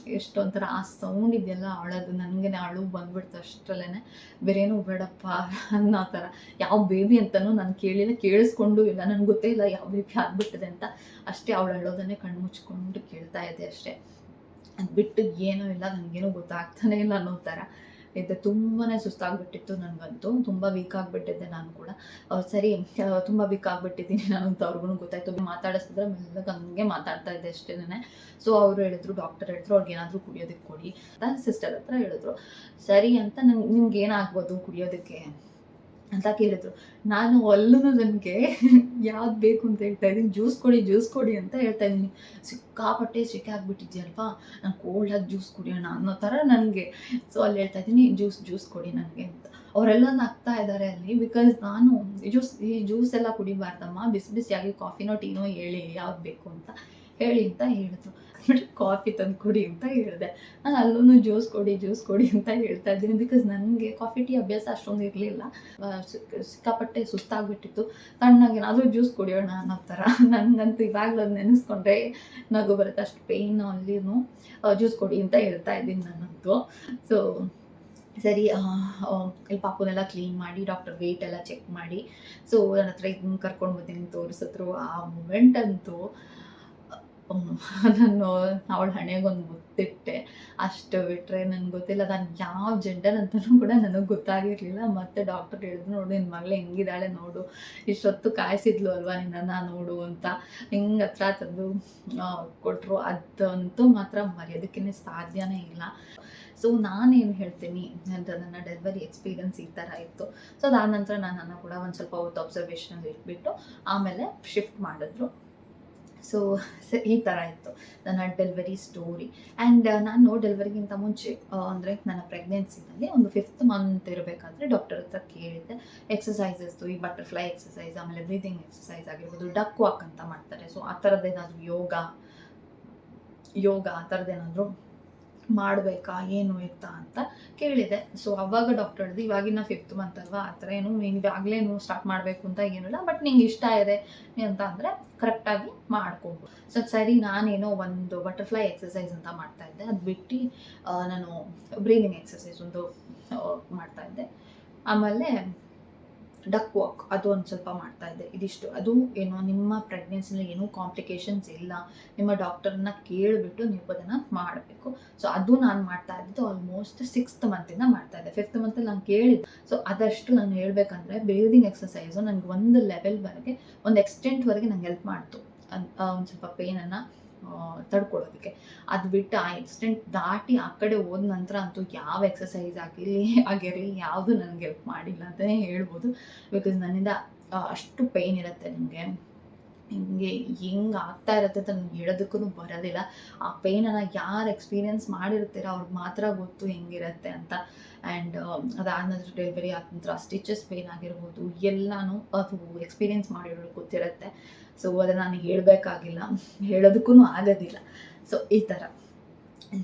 ಎಷ್ಟೊಂಥರ ಆ ಸೌಂಡ್ ಇದೆಯಲ್ಲ ಅವಳದು ನನಗೆ ಅಳು ಬಂದ್ಬಿಡ್ತು ಅಷ್ಟರಲ್ಲೇ ಬೇರೇನೂ ಬೇಡಪ್ಪ ಅನ್ನೋ ಥರ. ಯಾವ ಬೇಬಿ ಅಂತಲೂ ನಾನು ಕೇಳಿಲ್ಲ, ಕೇಳಿಸ್ಕೊಂಡು ಇಲ್ಲ. ನನಗೆ ಗೊತ್ತೇ ಇಲ್ಲ ಯಾವ ಬೇಬಿ ಆಗ್ಬಿಟ್ಟಿದೆ ಅಂತ. ಅಷ್ಟೇ ಅವಳು ಅಳೋದನ್ನೇ ಕಣ್ಣು ಮುಚ್ಕೊಂಡು ಕೇಳ್ತಾ ಇದೆ ಅಷ್ಟೇ. ಅದು ಬಿಟ್ಟು ಏನೂ ಇಲ್ಲ ನನಗೇನು ಗೊತ್ತಾಗ್ತಾನೆ ಇಲ್ಲ ಅನ್ನೋ ಥರ. ಇದೆ ತುಂಬಾ ಸುಸ್ತಾಗ್ಬಿಟ್ಟಿತ್ತು ನನಗಂತೂ. ತುಂಬ ವೀಕ್ ಆಗಿಬಿಟ್ಟಿದ್ದೆ ನಾನು ಕೂಡ. ಸರಿ ತುಂಬ ವೀಕ್ ಆಗಿಬಿಟ್ಟಿದ್ದೀನಿ ನಾನು ಅಂತ ಅವ್ರಿಗೂ ಗೊತ್ತಾಯ್ತು. ಮಾತಾಡಿಸಿದ್ರೆ ಮೆಲ್ಲಗೆ ಹಂಗೆ ಮಾತಾಡ್ತಾ ಇದ್ದೆ ಅಷ್ಟೇನೆ ಸೊ ಅವರು ಹೇಳಿದ್ರು ಡಾಕ್ಟರ್ ಹೇಳಿದ್ರು, ಅವ್ರಿಗೆ ಏನಾದರೂ ಕುಡಿಯೋದಕ್ಕೆ ಕೊಡಿ ಅಂತ ಸಿಸ್ಟರ್ ಹತ್ರ ಹೇಳಿದ್ರು. ಸರಿ ಅಂತ ನಂಗೆ ನಿಮ್ಗೆ ಏನಾಗ್ಬೋದು ಕುಡಿಯೋದಕ್ಕೆ? ಅಂತ ಕೇಳಿದ್ರು. ನಾನು ಅಲ್ಲೂ ನನಗೆ ಯಾವ್ದು ಬೇಕು ಅಂತ ಹೇಳ್ತಾ ಇದ್ದೀನಿ. ಜ್ಯೂಸ್ ಕೊಡಿ ಜ್ಯೂಸ್ ಕೊಡಿ ಅಂತ ಹೇಳ್ತಾ ಇದ್ದೀನಿ. ಸಿಕ್ಕಾಪಟ್ಟೆ ಸೆಕೆ ಆಗಿಬಿಟ್ಟಿದ್ಯಲ್ವಾ? ನಾನು ಆಗಿ ಜ್ಯೂಸ್ ಕುಡಿಯೋಣ ಅನ್ನೋ ಥರ ನನಗೆ. ಸೊ ಅಲ್ಲಿ ಹೇಳ್ತಾ ಇದ್ದೀನಿ, ಜ್ಯೂಸ್ ಜ್ಯೂಸ್ ಕೊಡಿ ನನಗೆ ಅಂತ. ಅವರೆಲ್ಲ ನಗ್ತಾ ಇದ್ದಾರೆ ಅಲ್ಲಿ ಬಿಕಾಸ್ ನಾನು ಜ್ಯೂಸ್, ಈ ಜ್ಯೂಸ್ ಎಲ್ಲ ಕುಡಿಬಾರ್ದಮ್ಮ. ಬಿಸಿ ಬಿಸಿಯಾಗಿ ಕಾಫಿನೋ, ಟೀನೋ ಹೇಳಿ ಯಾವ್ದು ಬೇಕು ಅಂತ ಹೇಳಿ ಅಂತ ಹೇಳಿದ್ರು. ಕಾಫಿ ತಂದು ಕೊಡಿ ಅಂತ ಹೇಳಿದೆ. ನಾನು ಅಲ್ಲೂ ಜ್ಯೂಸ್ ಕೊಡಿ ಜ್ಯೂಸ್ ಕೊಡಿ ಅಂತ ಹೇಳ್ತಾ ಇದ್ದೀನಿ. ಬಿಕಾಸ್ ನನಗೆ ಕಾಫಿ, ಟೀ ಅಭ್ಯಾಸ ಅಷ್ಟೊಂದು ಇರಲಿಲ್ಲ. ಸಿಕ್ಕಾಪಟ್ಟೆ ಸುಸ್ತಾಗ್ಬಿಟ್ಟಿತ್ತು. ತಣ್ಣಗೆ ಏನಾದರೂ ಜ್ಯೂಸ್ ಕುಡಿಯೋಣ ಅನ್ನೋ ಥರ. ನನಗಂತೂ ಇವಾಗಲೂ ಅದು ನೆನೆಸ್ಕೊಂಡ್ರೆ ನಗು ಬರುತ್ತೆ. ಅಷ್ಟು ಪೇಯ್ನ್ ಅಲ್ಲಿನೂ ಜ್ಯೂಸ್ ಕೊಡಿ ಅಂತ ಹೇಳ್ತಾ ಇದ್ದೀನಿ ನಾನಂತೂ ಸೊ ಸರಿ ಇಲ್ಲಿ ಪಾಪುನೆಲ್ಲ ಕ್ಲೀನ್ ಮಾಡಿ ಡಾಕ್ಟರ್ ವೆಯ್ಟ್ ಎಲ್ಲ ಚೆಕ್ ಮಾಡಿ. ಸೊ ನನ್ನ ಹತ್ರ ಇದನ್ನ ಕರ್ಕೊಂಡು ಬಂದಿನಿ ತೋರಿಸಿದ್ರು. ಆ ಮೂಮೆಂಟ್ ಅಂತೂ ನಾನು ಅವಳ ಹಣೆಗೊಂದು ಮುತ್ತಿಟ್ಟೆ ಅಷ್ಟು ಬಿಟ್ಟರೆ ನನಗೆ ಗೊತ್ತಿಲ್ಲ. ನಾನು ಯಾವ ಜೆಂಡರ್ ಅಂತಲೂ ಕೂಡ ನನಗೆ ಗೊತ್ತಾಗಿರಲಿಲ್ಲ. ಮತ್ತೆ ಡಾಕ್ಟರ್ ಹೇಳಿದ್ರು, ನೋಡು ನಿನ್ನ ಮಗಳು ಹೆಂಗಿದ್ದಾಳೆ ನೋಡು. ಇಷ್ಟೊತ್ತು ಕಾಯಿಸಿದ್ಲು ಅಲ್ವಾ ನಿನ್ನನ್ನು ನೋಡು ಅಂತ. ಹಿಂಗೆ ಹತ್ರ ತಂದು ಕೊಟ್ಟರು ಅದಂತೂ ಮಾತ್ರ ಮರೆಯೋದಕ್ಕೇ ಸಾಧ್ಯನೇ ಇಲ್ಲ. ಸೊ ನಾನೇನು ಹೇಳ್ತೀನಿ? ಅಂತ ನನ್ನ ಡೆಲಿವರಿ ಎಕ್ಸ್ಪೀರಿಯನ್ಸ್ ಈ ಥರ ಇತ್ತು. ಸೊ ಅದಾದ ನಂತರ ನಾನು ಕೂಡ ಒಂದು ಸ್ವಲ್ಪ ಹೊತ್ತು ಅಬ್ಸರ್ವೇಷನಲ್ಲಿ ಇಟ್ಬಿಟ್ಟು, ಆಮೇಲೆ ಶಿಫ್ಟ್ ಮಾಡಿದ್ರು. ಸೊ, ಈ ಥರ ಇತ್ತು ನನ್ನ ಡೆಲಿವರಿ ಸ್ಟೋರಿ ಆ್ಯಂಡ್ ನಾನು ಡೆಲಿವರಿಗಿಂತ ಮುಂಚೆ ಅಂದರೆ ನನ್ನ ಪ್ರೆಗ್ನೆನ್ಸಿನಲ್ಲಿ ಒಂದು ಫಿಫ್ತ್ ಮಂತ್ ಇರಬೇಕಾದ್ರೆ ಡಾಕ್ಟರ್ ಹತ್ರ ಕೇಳಿದ್ದೆ. ಎಕ್ಸಸೈಸಸ್ದು ಈ ಬಟರ್ಫ್ಲೈ ಎಕ್ಸಸೈಸ್ ಆಮೇಲೆ ಬ್ರೀದಿಂಗ್ ಎಕ್ಸಸೈಸ್ ಆಗಿರ್ಬೋದು ಡಕ್ ವಾಕ್ ಅಂತ ಮಾಡ್ತಾರೆ. ಸೊ ಆ ಥರದ್ದೇನಾದರೂ ಯೋಗ ಯೋಗ ಆ ಥರದ್ದೇನಾದರೂ ಮಾಡಬೇಕಾ, ಏನು ಎತ್ತ ಅಂತ ಕೇಳಿದೆ. ಸೊ ಅವಾಗ ಡಾಕ್ಟರ್ ಹೇಳಿದ್ರು ಇವಾಗಿನ ಫಿಫ್ತ್ ಮಂತ್ ಅಲ್ವಾ, ಆ ಥರ ಏನು ನೀನು ನೀವು ಸ್ಟಾರ್ಟ್ ಮಾಡಬೇಕು ಅಂತ ಏನಿಲ್ಲ ಬಟ್ ನಿಂಗೆ ಇಷ್ಟ ಇದೆ ಅಂತ ಅಂದರೆ ಕರೆಕ್ಟಾಗಿ ಮಾಡ್ಕೊಬೋದು ಸೊ ಸರಿ, ನಾನೇನೋ ಒಂದು ಬಟರ್ಫ್ಲೈ ಎಕ್ಸಸೈಸ್ ಅಂತ ಮಾಡ್ತಾ ಇದ್ದೆ. ಅದು ಬಿಟ್ಟು ನಾನು ಬ್ರೀದಿಂಗ್ ಎಕ್ಸಸೈಸ್ ಒಂದು ಮಾಡ್ತಾ ಇದ್ದೆ. ಆಮೇಲೆ ಡಕ್ ವಾಕ್ ಅದು ಒಂದು ಸ್ವಲ್ಪ ಮಾಡ್ತಾ ಇದ್ದೆ. ಇದಿಷ್ಟು. ಅದು ಏನೋ ನಿಮ್ಮ ಪ್ರೆಗ್ನೆನ್ಸಿನಲ್ಲಿ ಏನೂ ಕಾಂಪ್ಲಿಕೇಶನ್ಸ್ ಇಲ್ಲ. ನಿಮ್ಮ ಡಾಕ್ಟರ್ನ ಕೇಳಿಬಿಟ್ಟು ನೀವು ಅದನ್ನು ಮಾಡಬೇಕು. ಸೊ ಅದು ನಾನು ಮಾಡ್ತಾ ಇದ್ದಿದ್ದು ಆಲ್ಮೋಸ್ಟ್ ಸಿಕ್ಸ್ತ್ ಮಂತಿಂದ ಮಾಡ್ತಾ ಇದ್ದೆ. ಫಿಫ್ತ್ ಮಂತಲ್ಲಿ ನಾನು ಕೇಳಿದ್ದು. ಸೊ ಅದಷ್ಟು ನಾನು ಹೇಳಬೇಕಂದ್ರೆ ಬ್ರೀದಿಂಗ್ ಎಕ್ಸಸೈಸು ನನಗೆ ಒಂದು ಲೆವೆಲ್ವರೆಗೆ ಒಂದು ಎಕ್ಸ್ಟೆಂಟ್ವರೆಗೆ ನಂಗೆ ಹೆಲ್ಪ್ ಮಾಡ್ತು. ಒಂದು ಸ್ವಲ್ಪ ಪೇನನ್ನು ತಡ್ಕೊಳ್ಳೋದಕ್ಕೆ ಅದು ಬಿಟ್ಟು ಆ ಎಕ್ಸ್ಟೆಂಟ್ ದಾಟಿ ಆ ಕಡೆ ಹೋದ ನಂತರ ಅಂತೂ ಯಾವ ಎಕ್ಸಸೈಸ್ ಆಗಿರಲಿ ಆಗಿರಲಿ, ಯಾವುದು ನನಗೆ ಹೆಲ್ಪ್ ಮಾಡಿಲ್ಲ ಅಂತಲೇ ಹೇಳ್ಬೋದು. ಬಿಕಾಸ್ ನನ್ನಿಂದ ಅಷ್ಟು ಪೇಯ್ನ್ ಇರುತ್ತೆ ನಿಮಗೆ. ನಿಮಗೆ ಹೆಂಗೆ ಆಗ್ತಾ ಇರುತ್ತೆ ಅಂತ ನನಗೆ ಹೇಳೋದಕ್ಕೂ ಬರೋದಿಲ್ಲ. ಆ ಪೇಯ್ನನ್ನು ಯಾರು ಎಕ್ಸ್ಪೀರಿಯನ್ಸ್ ಮಾಡಿರ್ತೀರೋ ಅವ್ರಿಗೆ ಮಾತ್ರ ಗೊತ್ತು ಹೆಂಗಿರುತ್ತೆ ಅಂತ. ಆ್ಯಂಡ್ ಅದಾದ ನಂತರ ಡೆಲಿವರಿ ಆದ ನಂತರ ಸ್ಟಿಚಸ್ ಪೇಯ್ನ್ ಆಗಿರ್ಬೋದು, ಎಲ್ಲನೂ ಅದು ಎಕ್ಸ್ಪೀರಿಯನ್ಸ್ ಮಾಡಿರೋ ಗೊತ್ತಿರುತ್ತೆ. ಸೊ ಅದನ್ನು ನಾನು ಹೇಳಬೇಕಾಗಿಲ್ಲ. ಹೇಳೋದಕ್ಕೂ ಆಗೋದಿಲ್ಲ. ಸೊ ಈ ಥರ.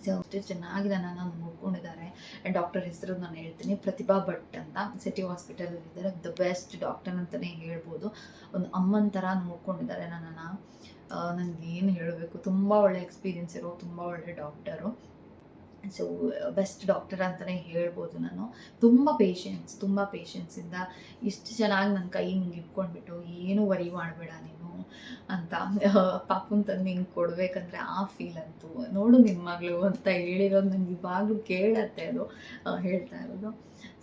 ಸೊ ಅಷ್ಟು ಚೆನ್ನಾಗಿ ನನ್ನನ್ನು ನೋಡ್ಕೊಂಡಿದ್ದಾರೆ. ಡಾಕ್ಟರ್ ಹೆಸರು ನಾನು ಹೇಳ್ತೀನಿ, ಪ್ರತಿಭಾ ಭಟ್ ಅಂತ. ಸಿಟಿ ಹಾಸ್ಪಿಟಲಲ್ಲಿ ಇದ್ದಾರೆ. ದ ಬೆಸ್ಟ್ ಡಾಕ್ಟರ್ ಅಂತಲೇ ಹೇಳ್ಬೋದು. ಒಂದು ಅಮ್ಮನ ಥರ ನೋಡ್ಕೊಂಡಿದ್ದಾರೆ ನನ್ನನ್ನು. ನನಗೇನು ಹೇಳಬೇಕು. ತುಂಬ ಒಳ್ಳೆ ಎಕ್ಸ್ಪೀರಿಯನ್ಸ್ ಇರೋ, ತುಂಬ ಒಳ್ಳೆ ಡಾಕ್ಟರು ಸೊ ಬೆಸ್ಟ್ ಡಾಕ್ಟರ್ ಅಂತಲೇ ಹೇಳ್ಬೋದು ನಾನು. ತುಂಬ ಪೇಷನ್ಸ್ ತುಂಬ ಪೇಷನ್ಸಿಂದ ಇಷ್ಟು ಚೆನ್ನಾಗಿ ನನ್ನ ಕೈ ಹಿಂಗೆ ಇಟ್ಕೊಂಡ್ಬಿಟ್ಟು ಏನು ವರಿ ಮಾಡಬೇಡ ನೀನು ಅಂತ ಪಾಪುನ್ ತಂದು ಹಿಂಗೆ ಕೊಡಬೇಕಂದ್ರೆ ಆ ಫೀಲ್ ಅಂತೂ. ನೋಡು ನಿಮ್ಮ ಮಗಳು ಅಂತ ಹೇಳಿರೋದು ನನಗೆ ಇವಾಗಲೂ ಕೇಳತ್ತೆ ಅದು ಹೇಳ್ತಾ ಇರೋದು.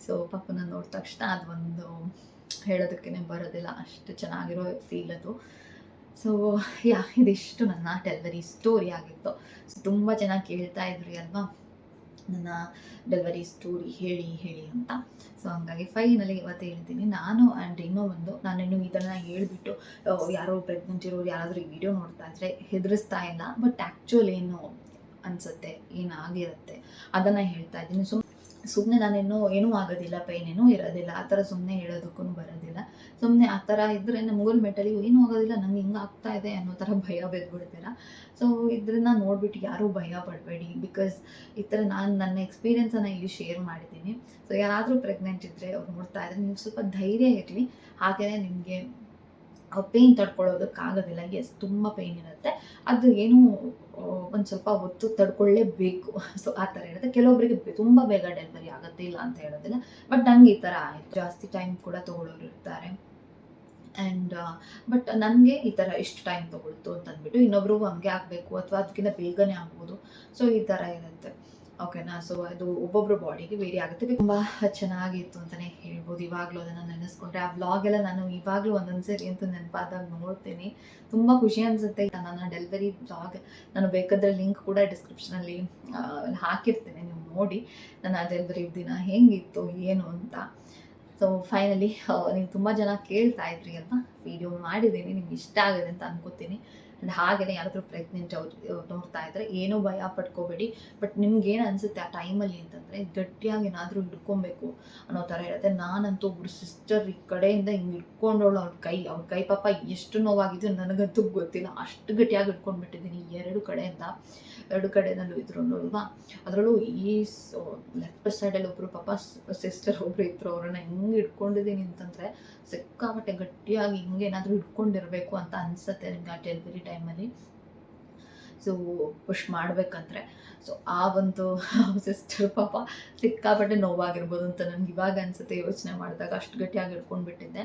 ಸೊ ಪಾಪನ ನೋಡಿದ ತಕ್ಷಣ ಅದು ಒಂದು ಹೇಳೋದಕ್ಕೇ ಬರೋದಿಲ್ಲ. ಅಷ್ಟು ಚೆನ್ನಾಗಿರೋ ಫೀಲ್ ಅದು. ಸೊ ಯಾ, ಇದಿಷ್ಟು ನನ್ನ ಡೆಲಿವರಿ ಸ್ಟೋರಿ ಆಗಿತ್ತು. ಸೊ ತುಂಬ ಚೆನ್ನಾಗಿ ಕೇಳ್ತಾ ಇದ್ರಿ ಅಲ್ವಾ? ನನ್ನ ಡೆಲಿವರಿ ಸ್ಟೋರಿ ಹೇಳಿ ಹೇಳಿ ಅಂತ. ಸೊ ಹಂಗಾಗಿ ಫೈನಲಿ ಇವತ್ತು ಹೇಳ್ತೀನಿ. ನಾನು ಆ್ಯಂಡ್ ಇನ್ನೂ ಒಂದು ನಾನಿನ್ನು ಇದನ್ನು ಹೇಳಿಬಿಟ್ಟು ಯಾರೋ ಪ್ರೆಗ್ನೆಂಟ್ ಇರೋರು ಯಾರಾದರೂ ಈ ವಿಡಿಯೋ ನೋಡ್ತಾ ಇದ್ರೆ ಹೆದರಿಸ್ತಾ ಇಲ್ಲ. ಬಟ್ ಆ್ಯಕ್ಚುಲ್ ಏನು ಅನಿಸುತ್ತೆ, ಏನಾಗಿರುತ್ತೆ, ಅದನ್ನು ಹೇಳ್ತಾ ಇದ್ದೀನಿ. ಸುಮ್ ಸುಮ್ಮನೆ ನಾನೇನು ಏನೂ ಆಗೋದಿಲ್ಲ ಪೈನ್ ಏನೂ ಇರೋದಿಲ್ಲ, ಆ ಥರ ಸುಮ್ಮನೆ ಹೇಳೋದಕ್ಕೂ ಬರೋದಿಲ್ಲ. ಸುಮ್ಮನೆ ಆ ಥರ ಇದ್ದರೆ ನಮ್ಗೂಲ್ ಮೆಟಲಿ ಏನೂ ಆಗೋದಿಲ್ಲ, ನಂಗೆ ಹಿಂಗೆ ಆಗ್ತಾ ಇದೆ ಅನ್ನೋ ಥರ ಭಯ ಬಿದ್ದುಬಿಡ್ತೀರ ಸೊ ಇದನ್ನ ನೋಡ್ಬಿಟ್ಟು ಯಾರೂ ಭಯ ಪಡಬೇಡಿ ಬಿಕಾಸ್ ಈ ಥರ ನಾನು ನನ್ನ ಎಕ್ಸ್ಪೀರಿಯೆನ್ಸನ್ನು ಇಲ್ಲಿ ಶೇರ್ ಮಾಡಿದ್ದೀನಿ. ಸೊ ಯಾರಾದರೂ ಪ್ರೆಗ್ನೆಂಟ್ ಇದ್ದರೆ ಅವ್ರು ನೋಡ್ತಾ ಇದ್ರೆ ನೀವು ಸ್ವಲ್ಪ ಧೈರ್ಯ ಇರಲಿ ಹಾಗೆಯೇ ನಿಮಗೆ ಪೇಯ್ನ್ ತಡ್ಕೊಳ್ಳೋದಕ್ಕಾಗೋದಿಲ್ಲ ಎಸ್ ತುಂಬ ಪೇಯ್ನ್ ಇರುತ್ತೆ. ಅದು ಏನೂ ಒಂದು ಸ್ವಲ್ಪ ಹೊತ್ತು ತಡ್ಕೊಳ್ಳೇಬೇಕು. ಸೊ ಆ ಥರ ಇರುತ್ತೆ. ಕೆಲವೊಬ್ಬರಿಗೆ ತುಂಬ ಬೇಗ ಡೆಲಿವರಿ ಆಗುತ್ತೆ ಇಲ್ಲ ಅಂತ ಹೇಳೋದಿಲ್ಲ. ಬಟ್ ನಂಗೆ ಈ ಥರ ಆಯಿತು. ಜಾಸ್ತಿ ಟೈಮ್ ಕೂಡ ತೊಗೊಳೋರು ಇರ್ತಾರೆ. ಆ್ಯಂಡ್ ಬಟ್ ನನಗೆ ಈ ಥರ ಇಷ್ಟು ಟೈಮ್ ತೊಗೊಳ್ತು ಅಂತ ಅಂದ್ಬಿಟ್ಟು ಇನ್ನೊಬ್ರಿಗೂ ಹಂಗೆ ಆಗಬೇಕು. ಅಥವಾ ಅದಕ್ಕಿಂತ ಬೇಗನೆ ಆಗ್ಬೋದು. ಸೊ ಈ ಥರ ಇರುತ್ತೆ. ಓಕೆನಾ ಸೊ ಅದು ಒಬ್ಬೊಬ್ಬರ ಬಾಡಿಗೆ ವೇರಿ ಆಗುತ್ತೆ. ತುಂಬ ಚೆನ್ನಾಗಿತ್ತು ಅಂತಲೇ ಹೇಳ್ಬೋದು. ಇವಾಗಲೂ ಅದನ್ನು ನೆನೆಸ್ಕೊಂಡ್ರೆ ಆ ವ್ಲಾಗ್ ಎಲ್ಲ ನಾನು ಇವಾಗಲೂ ಒಂದೊಂದು ಸರಿ ಅಂತ ನೆನಪಾದಾಗ ನೋಡ್ತೀನಿ. ತುಂಬ ಖುಷಿ ಅನಿಸುತ್ತೆ. ನನ್ನ ಡೆಲಿವರಿ ವ್ಲಾಗ್ ನಾನು ಬೇಕಾದ್ರೆ ಲಿಂಕ್ ಕೂಡ ಡಿಸ್ಕ್ರಿಪ್ಷನಲ್ಲಿ ಹಾಕಿರ್ತೀನಿ. ನೀವು ನೋಡಿ ನನ್ನ ಡೆಲಿವರಿ ದಿನ ಹೆಂಗಿತ್ತು, ಏನು ಅಂತ. ಸೊ ಫೈನಲಿ ನೀವು ತುಂಬ ಜನ ಕೇಳ್ತಾ ಇದ್ರಿ ಅಲ್ವಾ? ವಿಡಿಯೋ ಮಾಡಿದ್ದೀನಿ, ನಿಮ್ಗೆ ಇಷ್ಟ ಆಗಿದೆ ಅಂತ ಅನ್ಕೋತೀನಿ. ಆ್ಯಂಡ್ ಹಾಗೆ ಯಾರಾದರೂ ಪ್ರೆಗ್ನೆಂಟ್ ಅವ್ರು ನೋಡ್ತಾ ಇದ್ದರೆ ಏನೂ ಭಯ ಪಡ್ಕೋಬೇಡಿ ಬಟ್ ನಿಮ್ಗೇನು ಅನಿಸುತ್ತೆ ಆ ಟೈಮಲ್ಲಿ ಅಂತಂದರೆ ಗಟ್ಟಿಯಾಗಿ ಏನಾದರೂ ಹಿಡ್ಕೊಬೇಕು ಅನ್ನೋ ಥರ ಹೇಳುತ್ತೆ ನಾನಂತೂ ಒಬ್ರು ಸಿಸ್ಟರ್ ಈ ಕಡೆಯಿಂದ ಹಿಂಗೆ ಹಿಡ್ಕೊಂಡವಳು ಅವ್ರ ಕೈ ಅವ್ರ ಕೈ ಪಾಪ ಎಷ್ಟು ನೋವಾಗಿದ್ದು ನನಗಂತೂ ಗೊತ್ತಿಲ್ಲ. ಅಷ್ಟು ಗಟ್ಟಿಯಾಗಿ ಹಿಡ್ಕೊಂಡ್ಬಿಟ್ಟಿದ್ದೀನಿ ಎರಡು ಕಡೆಯಿಂದ. ಎರಡು ಕಡೆನಲ್ಲೂ ಇದ್ರು ಅಲ್ವಾ? ಅದರಲ್ಲೂ ಈ ಲೆಫ್ಟ್ ಸೈಡಲ್ಲಿ ಒಬ್ಬರು ಪಾಪ ಸಿಸ್ಟರ್ ಒಬ್ರು ಇದ್ರು ಅವ್ರನ್ನ ಹೆಂಗೆ ಹಿಡ್ಕೊಂಡಿದ್ದೀನಿ ಅಂತಂದರೆ ಸಿಕ್ಕಾಪಟ್ಟೆ ಗಟ್ಟಿಯಾಗಿ ಹಿಂಗೆ ಏನಾದರೂ ಹಿಡ್ಕೊಂಡಿರಬೇಕು ಅಂತ ಅನಿಸುತ್ತೆ ನಿಮ್ಗೆ ಆ ಡೆಲಿವರಿ ಟೈಮಲ್ಲಿ ಸೊ ಪುಷ್ ಮಾಡಬೇಕಂದ್ರೆ ಸೊ ಆ ಒಂದು <laughs> ಸಿಸ್ಟರ್ ಪಾಪ ಸಿಕ್ಕಾಪಟ್ಟೆ ನೋವಾಗಿರ್ಬೋದು ಅಂತ ನನಗೆ ಇವಾಗ ಅನಿಸುತ್ತೆ ಯೋಚನೆ ಮಾಡಿದಾಗ, ಅಷ್ಟು ಗಟ್ಟಿಯಾಗಿ ಹಿಡ್ಕೊಂಡ್ಬಿಟ್ಟಿದ್ದೆ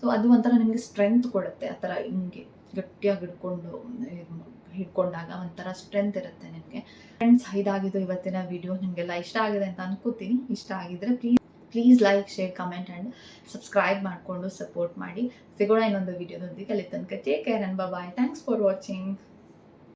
ಸೊ ಅದು ಒಂಥರ ನಿಮಗೆ ಸ್ಟ್ರೆಂತ್ ಕೊಡುತ್ತೆ, ಆ ಥರ ಹಿಂಗೆ ಗಟ್ಟಿಯಾಗಿ ಇದ್ ಹಿಡ್ಕೊಂಡಾಗ ಒಂಥರ ಸ್ಟ್ರೆಂತ್ ಇರುತ್ತೆ ನಿಮಗೆ ಫ್ರೆಂಡ್ಸ್ ಇದಾಗಿದ್ದು ಇವತ್ತಿನ ವಿಡಿಯೋ ನಿಮಗೆಲ್ಲ ಇಷ್ಟ ಆಗಿದೆ ಅಂತ ಅನ್ಕೋತೀನಿ. ಇಷ್ಟ ಆಗಿದ್ರೆ please please like share comment and subscribe ಮಾಡಿಕೊಂಡು ಸಪೋರ್ಟ್ ಮಾಡಿ. ಸಿಗೋಣ ಇನ್ನೊಂದು ವಿಡಿಯೋದೊಂದಿಗೆ ಅಲ್ಲಿ ತನಕ take care and bye thanks for watching